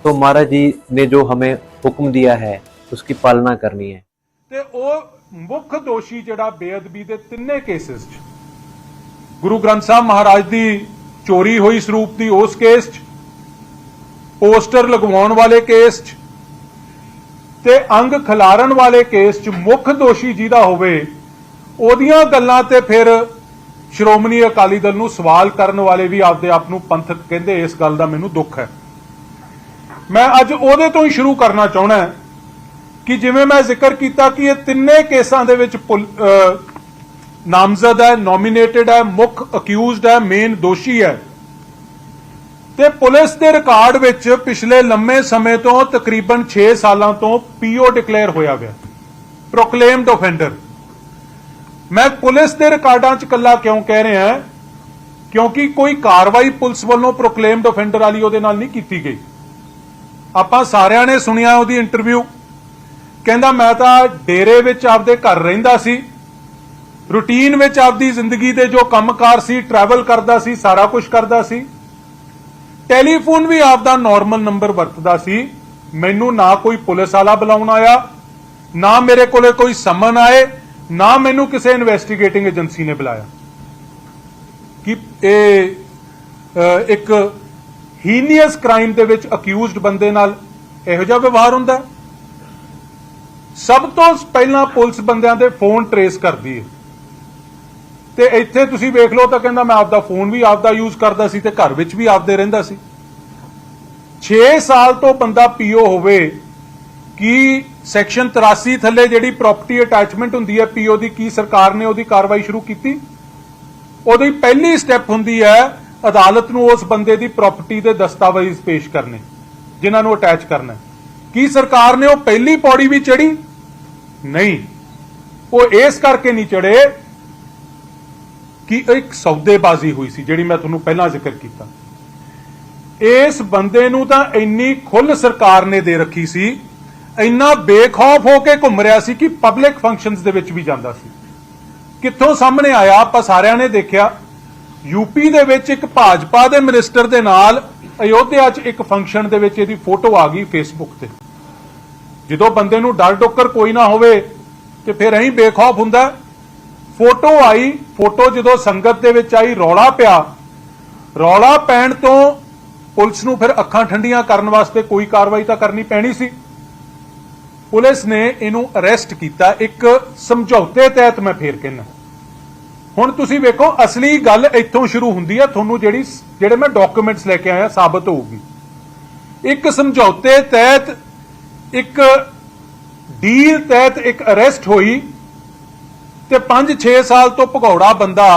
S14: तो महाराज जी ने जो हमें हुक्म दिया है उसकी पालना करनी है
S15: ਤੇ ਉਹ ਮੁੱਖ ਦੋਸ਼ੀ ਜਿਹੜਾ ਬੇਅਦਬੀ ਦੇ ਤਿੰਨੇ ਕੇਸਿਸ 'ਚ ਗੁਰੂ ਗ੍ਰੰਥ ਸਾਹਿਬ ਮਹਾਰਾਜ ਦੀ ਚੋਰੀ ਹੋਈ ਸਰੂਪ ਦੀ ਉਸ ਕੇਸ 'ਚ ਪੋਸਟਰ ਲਗਵਾਉਣ ਵਾਲੇ ਕੇਸ 'ਚ ਤੇ ਅੰਗ ਖਿਲਾਰਨ ਵਾਲੇ ਕੇਸ 'ਚ ਮੁੱਖ ਦੋਸ਼ੀ ਜਿਹਦਾ ਹੋਵੇ ਉਹਦੀਆਂ ਗੱਲਾਂ ਤੇ ਫਿਰ ਸ਼੍ਰੋਮਣੀ ਅਕਾਲੀ ਦਲ ਨੂੰ ਸਵਾਲ ਕਰਨ ਵਾਲੇ ਵੀ ਆਪਦੇ ਆਪ ਨੂੰ ਪੰਥਕ ਕਹਿੰਦੇ ਇਸ ਗੱਲ ਦਾ ਮੈਨੂੰ ਦੁੱਖ ਹੈ ਮੈਂ ਅੱਜ ਉਹਦੇ ਤੋਂ ਹੀ ਸ਼ੁਰੂ ਕਰਨਾ ਚਾਹਣਾ ਹੈ ਕਿ ਜਿਵੇਂ ਮੈਂ ਜ਼ਿਕਰ ਕੀਤਾ ਕਿ ਇਹ ਤਿੰਨੇ ਕੇਸਾਂ ਦੇ ਵਿੱਚ ਪੁਲ- ਨਾਮਜ਼ਦ ਹੈ ਨੋਮੀਨੇਟਡ ਹੈ, ਮੁੱਖ ਅਕਿਊਜ਼ਡ ਹੈ ਮੇਨ ਦੋਸ਼ੀ ਹੈ। ਤੇ ਪੁਲਿਸ ਦੇ ਰਿਕਾਰਡ ਵਿੱਚ ਪਿਛਲੇ ਲੰਮੇ ਸਮੇਂ ਤੋਂ ਤਕਰੀਬਨ 6 ਸਾਲਾਂ ਤੋਂ ਪੀਓ ਡਿਕਲੇਅਰ ਹੋਇਆ ਗਿਆ। ਪ੍ਰੋਕਲੇਮਡ ਆਫੈਂਡਰ ਮੈਂ ਪੁਲਿਸ ਦੇ ਰਿਕਾਰਡਾਂ 'ਚ ਕੱਲਾ ਕਿਉਂ ਕਹਿ ਰਿਹਾ ਕਿਉਂਕਿ ਕੋਈ ਕਾਰਵਾਈ ਪੁਲਿਸ ਵੱਲੋਂ ਪ੍ਰੋਕਲੇਮਡ ਅਫੈਂਡਰ ਵਾਲੀ ਉਹਦੇ ਨਾਲ ਨਹੀਂ ਕੀਤੀ ਗਈ। ਆਪਾਂ ਸਾਰਿਆਂ ਨੇ ਸੁਣਿਆ ਉਹਦੀ ਇੰਟਰਵਿਊ ਕਹਿੰਦਾ, ਮੈਂ ਤਾਂ ਡੇਰੇ ਵਿੱਚ ਆਪਦੇ ਘਰ ਰਹਿੰਦਾ ਸੀ। ਰੁਟੀਨ ਵਿੱਚ ਆਪਦੀ ਜ਼ਿੰਦਗੀ ਦੇ ਜੋ ਕੰਮਕਾਰ ਸੀ ਟਰੈਵਲ ਕਰਦਾ ਸੀ, ਸਾਰਾ ਕੁਝ ਕਰਦਾ ਸੀ। ਟੈਲੀਫੋਨ ਵੀ ਆਪਦਾ ਨਾਰਮਲ ਨੰਬਰ ਵਰਤਦਾ ਸੀ। ਮੈਨੂੰ ਨਾ ਕੋਈ ਪੁਲਿਸ ਵਾਲਾ ਬੁਲਾਉਣ ਆਇਆ, ਨਾ ਮੇਰੇ ਕੋਲੇ ਕੋਈ ਸਮਨ ਆਏ, ਨਾ ਮੈਨੂੰ ਕਿਸੇ ਇਨਵੈਸਟੀਗੇਟਿੰਗ ਏਜੰਸੀ ਨੇ ਬੁਲਾਇਆ। ਕਿ ਇਹ ਇੱਕ ਹੀਨੀਅਸ ਕ੍ਰਾਈਮ ਦੇ ਵਿੱਚ ਅਕਿਊਜ਼ਡ ਬੰਦੇ ਨਾਲ ਇਹੋ ਜਿਹਾ ਵਿਵਹਾਰ ਹੁੰਦਾ ਸਭ ਤੋਂ ਪਹਿਲਾਂ ਪੁਲਿਸ ਬੰਦਿਆਂ ਦੇ ਫੋਨ ਟਰੇਸ ਕਰਦੀ ਹੈ। ਤੇ ਇੱਥੇ ਤੁਸੀਂ ਵੇਖ ਲਓ ਤਾਂ ਕਹਿੰਦਾ ਮੈਂ ਆਪਦਾ ਫੋਨ ਵੀ ਆਪਦਾ ਯੂਜ਼ ਕਰਦਾ ਸੀ ਤੇ ਘਰ ਵਿੱਚ ਵੀ ਆਪਦੇ ਰਹਿੰਦਾ ਸੀ। 6 ਸਾਲ ਤੋਂ ਬੰਦਾ ਪੀਓ ਹੋਵੇ ਕੀ ਸੈਕਸ਼ਨ 83 ਥੱਲੇ ਜਿਹੜੀ ਪ੍ਰਾਪਰਟੀ ਅਟੈਚਮੈਂਟ ਹੁੰਦੀ ਹੈ, ਪੀਓ ਦੀ ਕੀ ਸਰਕਾਰ ਨੇ ਉਹਦੀ ਕਾਰਵਾਈ ਸ਼ੁਰੂ ਕੀਤੀ? ਉਹਦੀ ਪਹਿਲੀ ਸਟੈਪ ਹੁੰਦੀ ਹੈ ਅਦਾਲਤ ਨੂੰ ਉਸ ਬੰਦੇ ਦੀ ਪ੍ਰਾਪਰਟੀ ਦੇ ਦਸਤਾਵੇਜ਼ ਪੇਸ਼ ਕਰਨੇ, ਜਿਨ੍ਹਾਂ ਨੂੰ ਅਟੈਚ ਕਰਨਾ ਕੀ ਸਰਕਾਰ ਨੇ ਉਹ ਪਹਿਲੀ ਪੌੜੀ ਵੀ ਚੜੀ ਨਹੀਂ। ਉਹ ਇਸ ਕਰਕੇ ਨਹੀਂ ਚੜੇ ਕਿ ਇੱਕ ਸੌਦੇਬਾਜ਼ੀ ਹੋਈ ਸੀ, ਜਿਹੜੀ ਮੈਂ ਤੁਹਾਨੂੰ ਪਹਿਲਾਂ ਜ਼ਿਕਰ ਕੀਤਾ। ਇਸ ਬੰਦੇ ਨੂੰ ਤਾਂ ਇੰਨੀ ਖੁੱਲ ਸਰਕਾਰ ਨੇ ਦੇ ਰੱਖੀ ਸੀ, ਇੰਨਾ ਬੇਖੌਫ ਹੋ ਕੇ ਘੁੰਮ ਰਿਹਾ ਸੀ ਕਿ ਪਬਲਿਕ ਫੰਕਸ਼ਨਸ ਦੇ ਵਿੱਚ ਵੀ ਜਾਂਦਾ ਸੀ। ਕਿੱਥੋਂ ਸਾਹਮਣੇ ਆਇਆ, ਆਪਾਂ ਸਾਰਿਆਂ ਨੇ ਦੇਖਿਆ ਯੂਪੀ ਦੇ ਵਿੱਚ ਇੱਕ ਭਾਜਪਾ ਦੇ ਮਿਨਿਸਟਰ ਦੇ ਨਾਲ ਅਯੋਧਿਆ 'ਚ ਇੱਕ ਫੰਕਸ਼ਨ ਦੇ ਵਿੱਚ ਇਹਦੀ ਫੋਟੋ ਆ ਗਈ ਫੇਸਬੁੱਕ ਤੇ। ਜਦੋਂ ਬੰਦੇ ਨੂੰ ਡਰ ਡੋਕਰ ਕੋਈ ਨਾ ਹੋਵੇ ਤੇ ਫਿਰ ਐਂ ਬੇਖੌਫ ਹੁੰਦਾ, ਫੋਟੋ ਆਈ, ਫੋਟੋ ਜਦੋਂ ਸੰਗਤ ਦੇ ਵਿੱਚ ਆਈ, ਰੌਲਾ ਪਿਆ। ਰੌਲਾ ਪੈਣ ਤੋਂ ਪੁਲਿਸ ਨੂੰ ਫਿਰ ਅੱਖਾਂ ਠੰਡੀਆਂ ਕਰਨ ਵਾਸਤੇ ਕੋਈ ਕਾਰਵਾਈ ਤਾਂ ਕਰਨੀ ਪੈਣੀ ਸੀ। ਪੁਲਿਸ ਨੇ ਇਹਨੂੰ ਅਰੈਸਟ ਕੀਤਾ। ਇੱਕ ਸਮਝੌਤੇ ਤਹਿਤ ਮੈਂ ਫੇਰ ਕਹਿੰਦਾ। ਹੁਣ ਤੁਸੀਂ ਵੇਖੋ, ਅਸਲੀ ਗੱਲ ਇੱਥੋਂ ਸ਼ੁਰੂ ਹੁੰਦੀ ਹੈ ਤੁਹਾਨੂੰ ਜਿਹੜੀ ਜਿਹੜੇ ਮੈਂ ਡਾਕੂਮੈਂਟਸ ਲੈ ਕੇ ਆਇਆ, ਸਾਬਤ ਹੋਊਗੀ। ਇੱਕ ਸਮਝੌਤੇ ਤਹਿਤ ਇੱਕ ਡੀਲ ਤਹਿਤ ਇੱਕ ਅਰੈਸਟ ਹੋਈ ਤੇ 5-6 ਸਾਲ ਤੋਂ ਭਗੌੜਾ ਬੰਦਾ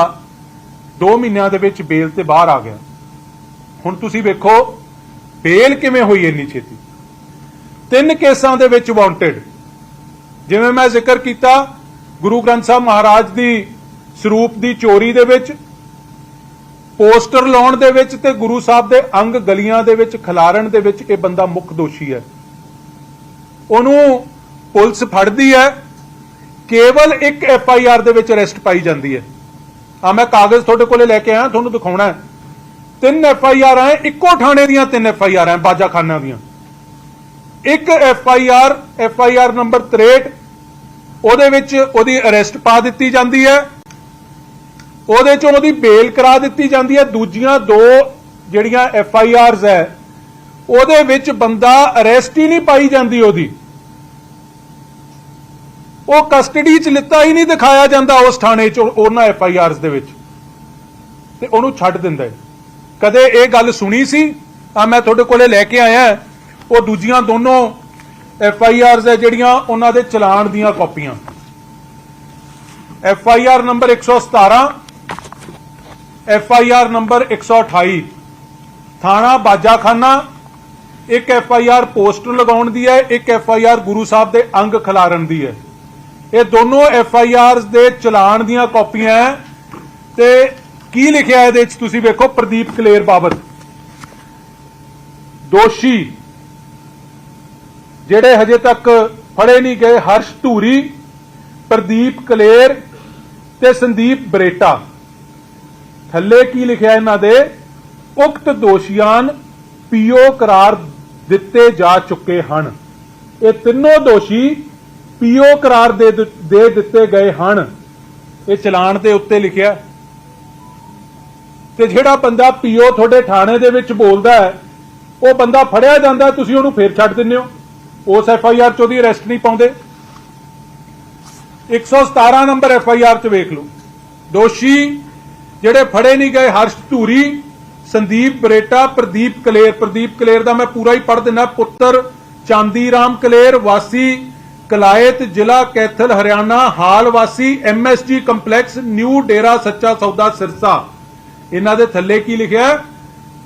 S15: 2 ਮਹੀਨਿਆਂ ਦੇ ਵਿੱਚ ਬੇਲ ਤੇ ਬਾਹਰ ਆ ਗਿਆ। ਹੁਣ ਤੁਸੀਂ ਵੇਖੋ, ਬੇਲ ਕਿਵੇਂ ਹੋਈ ਇੰਨੀ ਛੇਤੀ? ਤਿੰਨ ਕੇਸਾਂ ਦੇ ਵਿੱਚ ਵਾਂਟਡ ਜਿਵੇਂ ਮੈਂ ਜ਼ਿਕਰ ਕੀਤਾ, ਗੁਰੂ ਗ੍ਰੰਥ ਸਾਹਿਬ ਮਹਾਰਾਜ ਦੀ ਸਰੂਪ ਦੀ ਚੋਰੀ ਦੇ ਵਿੱਚ, ਪੋਸਟਰ ਲਾਉਣ ਦੇ ਵਿੱਚ ਤੇ ਗੁਰੂ ਸਾਹਿਬ ਦੇ ਅੰਗ ਗਲੀਆਂ ਦੇ ਵਿੱਚ, ਖਿਲਾਰਨ ਦੇ ਵਿੱਚ ਇਹ ਬੰਦਾ ਮੁੱਖ ਦੋਸ਼ੀ ਹੈ। ਉਹਨੂੰ ਪੁਲਿਸ ਫੜਦੀ ਹੈ, ਕੇਵਲ ਇੱਕ ਐਫ ਆਈ ਆਰ ਦੇ ਵਿੱਚ ਅਰੈਸਟ ਪਾਈ ਜਾਂਦੀ ਹੈ। ਆ ਮੈਂ ਕਾਗਜ਼ ਤੁਹਾਡੇ ਕੋਲੇ ਲੈ ਕੇ ਆਇਆ, ਤੁਹਾਨੂੰ ਦਿਖਾਉਣਾ ਤਿੰਨ ਐਫ ਆਈ ਆਰ ਹੈ, ਇੱਕੋ ਥਾਣੇ ਦੀਆਂ ਤਿੰਨ ਐਫ ਆਈ ਆਰ ਹੈ, ਬਾਜਾਖਾਨਾ ਦੀਆਂ। ਇੱਕ F I R, F I R number 63 ਉਹਦੇ ਵਿੱਚ ਉਹਦੀ ਅਰੈਸਟ ਪਾ ਦਿੱਤੀ ਜਾਂਦੀ ਹੈ। ਉਹਦੇ ਚੋਂ ਉਹਦੀ ਬੇਲ ਕਰਾ ਦਿੱਤੀ ਜਾਂਦੀ ਹੈ। ਦੂਜੀਆਂ ਦੋ ਜਿਹੜੀਆਂ ਐਫ ਆਈ ਆਰਸ ਹੈ, ਉਹਦੇ ਵਿੱਚ ਬੰਦਾ ਅਰੈਸਟ ਹੀ ਨਹੀਂ ਪਾਈ ਜਾਂਦੀ ਉਹਦੀ। ਉਹ ਕਸਟਡੀ 'ਚ ਲਿੱਤਾ ਹੀ ਨਹੀਂ ਦਿਖਾਇਆ ਜਾਂਦਾ ਉਸ ਥਾਣੇ 'ਚ ਉਹਨਾਂ ਐਫ ਆਈ ਆਰਸ ਦੇ ਵਿੱਚ। ਤੇ ਉਹਨੂੰ ਛੱਡ ਦਿੰਦਾ ਹੈ। ਕਦੇ ਇਹ ਗੱਲ ਸੁਣੀ ਸੀ? ਆ ਮੈਂ ਤੁਹਾਡੇ ਕੋਲੇ ਲੈ ਕੇ ਆਇਆ ਉਹ ਦੂਜੀਆਂ ਦੋਨੋਂ ਐਫ ਆਈ ਆਰਸ ਹੈ ਜਿਹੜੀਆਂ ਉਹਨਾਂ ਦੇ ਚਲਾਨ ਦੀਆਂ ਕਾਪੀਆਂ। F I R number 117 F I R number 128 ਥਾਣਾ ਬਾਜਾਖਾਨਾ। ਇੱਕ ਐਫ ਆਈ ਆਰ ਪੋਸਟਰ ਲਗਾਉਣ ਦੀ ਹੈ, ਇੱਕ F I R Guru Sahib ਦੇ ਅੰਗ ਖਿਲਾਰਨ ਦੀ ਹੈ। ਇਹ ਦੋਨੋਂ ਐਫ ਆਈ ਆਰਸ ਦੇ ਚਲਾਨ ਦੀਆਂ ਕਾਪੀਆਂ ਹੈ। ਤੇ ਕੀ ਲਿਖਿਆ ਇਹਦੇ ਵਿੱਚ ਤੁਸੀਂ ਵੇਖੋ, ਪ੍ਰਦੀਪ ਕਲੇਰ ਬਾਬਤ। ਦੋਸ਼ੀ। ਜਿਹੜੇ ਹਜੇ ਤੱਕ ਫੜੇ ਨਹੀਂ ਗਏ, ਹਰਸ਼ ਧੂਰੀ, ਪ੍ਰਦੀਪ ਕਲੇਰ ਤੇ ਸੰਦੀਪ ਬਰੇਟਾ। ਥੱਲੇ ਕੀ ਲਿਖਿਆ ਇਹਨਾਂ ਦੇ? ਉਕਤ ਦੋਸ਼ੀਆਂ ਪੀਓ ਕਰਾਰ ਦਿੱਤੇ ਜਾ ਚੁੱਕੇ ਹਨ। ਇਹ ਤਿੰਨੋਂ ਦੋਸ਼ੀ ਪੀਓ ਕਰਾਰ ਦੇ ਦੇ ਦਿੱਤੇ ਗਏ ਹਨ। ਇਹ ਚਲਾਨ ਦੇ ਉੱਤੇ ਲਿਖਿਆ। ਤੇ ਜਿਹੜਾ ਬੰਦਾ ਪੀਓ ਤੁਹਾਡੇ ਥਾਣੇ ਦੇ ਵਿੱਚ ਬੋਲਦਾ ਹੈ, ਉਹ ਬੰਦਾ ਫੜਿਆ ਜਾਂਦਾ, ਤੁਸੀਂ ਉਹਨੂੰ ਫੇਰ ਛੱਡ ਦਿੰਦੇ ਹੋ। ਉਸ ਐਫ ਆਈ ਆਰ ਚ ਉਹਦੀ ਅਰੈਸਟ ਨਹੀਂ ਪਾਉਂਦੇ। 117 ਨੰਬਰ ਐਫ ਆਈ ਆਰ ਚ ਵੇਖ ਲਓ। ਦੋਸ਼ੀ ਜਿਹੜੇ ਫੜੇ ਨਹੀਂ ਗਏ, ਹਰਸ਼ ਧੂਰੀ, ਸੰਦੀਪ ਬਰੇਟਾ, ਪ੍ਰਦੀਪ ਕਲੇਰ। ਪ੍ਰਦੀਪ ਕਲੇਰ ਦਾ ਮੈਂ ਪੂਰਾ ਹੀ ਪੜ੍ਹ ਦਿੰਦਾ ਪੁੱਤਰ ਚਾਂਦੀ ਰਾਮ ਕਲੇਰ, ਵਾਸੀ ਕਲਾਇਤ, ਜ਼ਿਲ੍ਹਾ ਕੈਥਲ, ਹਰਿਆਣਾ, ਹਾਲ ਵਾਸੀ, MSG complex, new Dera Sacha Sauda, Sirsa. ਇਹਨਾਂ ਦੇ ਥੱਲੇ ਕੀ ਲਿਖਿਆ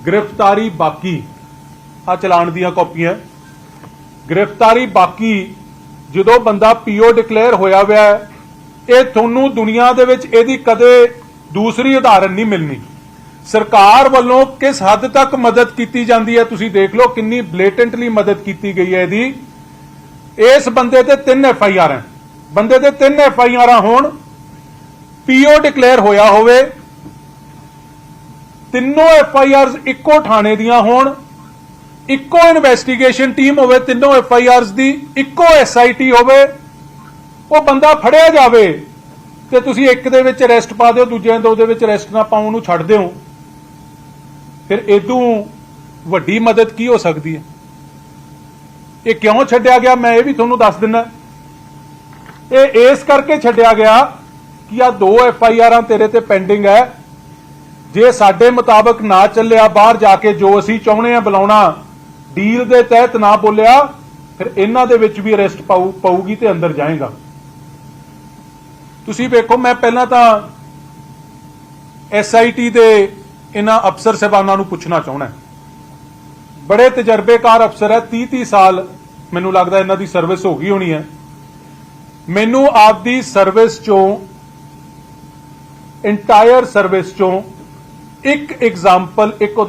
S15: ਗ੍ਰਿਫਤਾਰੀ ਬਾਕੀ। ਆ ਚਲਾਨ ਦੀਆਂ ਕਾਪੀਆਂ। ਗ੍ਰਿਫਤਾਰੀ ਬਾਕੀ। ਜਦੋਂ ਬੰਦਾ ਪੀਓ ਡਿਕਲੇਅਰ ਹੋਇਆ ਹੋਇਆ ਇਹ ਤੁਹਾਨੂੰ ਦੁਨੀਆ ਦੇ ਵਿੱਚ ਇਹਦੀ ਕਦੇ ਦੂਸਰੀ ਉਦਾਹਰਨ ਨਹੀਂ ਮਿਲਣੀ। ਸਰਕਾਰ ਵੱਲੋਂ ਕਿਸ ਹੱਦ ਤੱਕ ਮਦਦ ਕੀਤੀ ਜਾਂਦੀ ਹੈ ਤੁਸੀਂ ਦੇਖ ਲਓ ਕਿੰਨੀ ਬਲੇਟੈਂਟਲੀ ਮਦਦ ਕੀਤੀ ਗਈ ਹੈ ਇਹਦੀ। ਇਸ ਬੰਦੇ ਤੇ ਤਿੰਨ ਐਫ ਆਈ ਆਰ ਹੈ ਬੰਦੇ ਤੇ ਤਿੰਨ ਐਫ ਆਈ ਆਰਾਂ ਹੋਣ, ਪੀਓ ਡਿਕਲੇਅਰ ਹੋਇਆ ਹੋਵੇ, ਤਿੰਨੋਂ ਐਫ ਆਈ ਆਰ ਇੱਕੋ ਥਾਣੇ ਦੀਆਂ ਹੋਣ, ਇੱਕੋ ਇਨਵੈਸਟੀਗੇਸ਼ਨ ਟੀਮ ਹੋਵੇ, ਤਿੰਨੋਂ ਐਫ ਆਈ ਆਰਸ ਦੀ, ਇੱਕੋ ਐਸ ਆਈ ਟੀ ਹੋਵੇ, ਉਹ ਬੰਦਾ ਫੜਿਆ ਜਾਵੇ ਤੇ ਤੁਸੀਂ ਇੱਕ ਦੇ ਵਿੱਚ ਰੈਸਟ ਪਾ ਦਿਓ ਦੂਜੇ ਦੇ ਵਿੱਚ ਰੈਸਟ ਨਾ ਪਾਓ ਉਹਨੂੰ ਛੱਡ ਦਿਓ। ਫਿਰ ਇਦੋਂ ਵੱਡੀ ਮਦਦ ਕੀ ਹੋ ਸਕਦੀ ਹੈ? ਇਹ ਕਿਉਂ ਛੱਡਿਆ ਗਿਆ? ਮੈਂ ਇਹ ਵੀ ਤੁਹਾਨੂੰ ਦੱਸ ਦਿੰਦਾ। ਇਹ ਇਸ ਕਰਕੇ ਛੱਡਿਆ ਗਿਆ ਕਿ ਆ ਦੋ ਐਫ ਆਈ ਆਰਾਂ ਤੇਰੇ ਤੇ ਪੈਂਡਿੰਗ ਹੈ। ਜੇ ਸਾਡੇ ਮੁਤਾਬਕ ਨਾ ਚੱਲਿਆ ਬਾਹਰ ਜਾ ਕੇ, ਜੋ ਅਸੀਂ ਚਾਹੁੰਦੇ ਆ ਬੁਲਾਉਣਾ ਡੀਲ ਦੇ ਤਹਿਤ ਨਾ ਬੋਲਿਆ, ਫਿਰ ਇਹਨਾਂ ਦੇ ਵਿੱਚ ਵੀ ਅਰੈਸਟ ਪਾਊ ਪਊਗੀ ਤੇ ਅੰਦਰ ਜਾਏਗਾ। ਤੁਸੀਂ ਵੇਖੋ, ਮੈਂ ਪਹਿਲਾਂ ਤਾਂ ਐਸਆਈਟੀ ਦੇ ਇਹਨਾਂ ਅਫਸਰ ਸਾਹਿਬਾਨਾਂ ਨੂੰ ਪੁੱਛਣਾ ਚਾਹੁੰਦਾ ਬੜੇ ਤਜਰਬੇਕਾਰ ਅਫਸਰ ਹੈ 30 30 ਸਾਲ ਮੈਨੂੰ ਲੱਗਦਾ ਇਹਨਾਂ ਦੀ ਸਰਵਿਸ ਹੋ ਗਈ ਹੋਣੀ ਹੈ। ਮੈਨੂੰ ਆਪਦੀ ਸਰਵਿਸ ਚੋਂ ਇੰਟਾਇਰ ਸਰਵਿਸ ਚੋਂ ਇੱਕ ਐਗਜ਼ਾਮਪਲ ਇੱਕ ਉਦਾਹਰਨ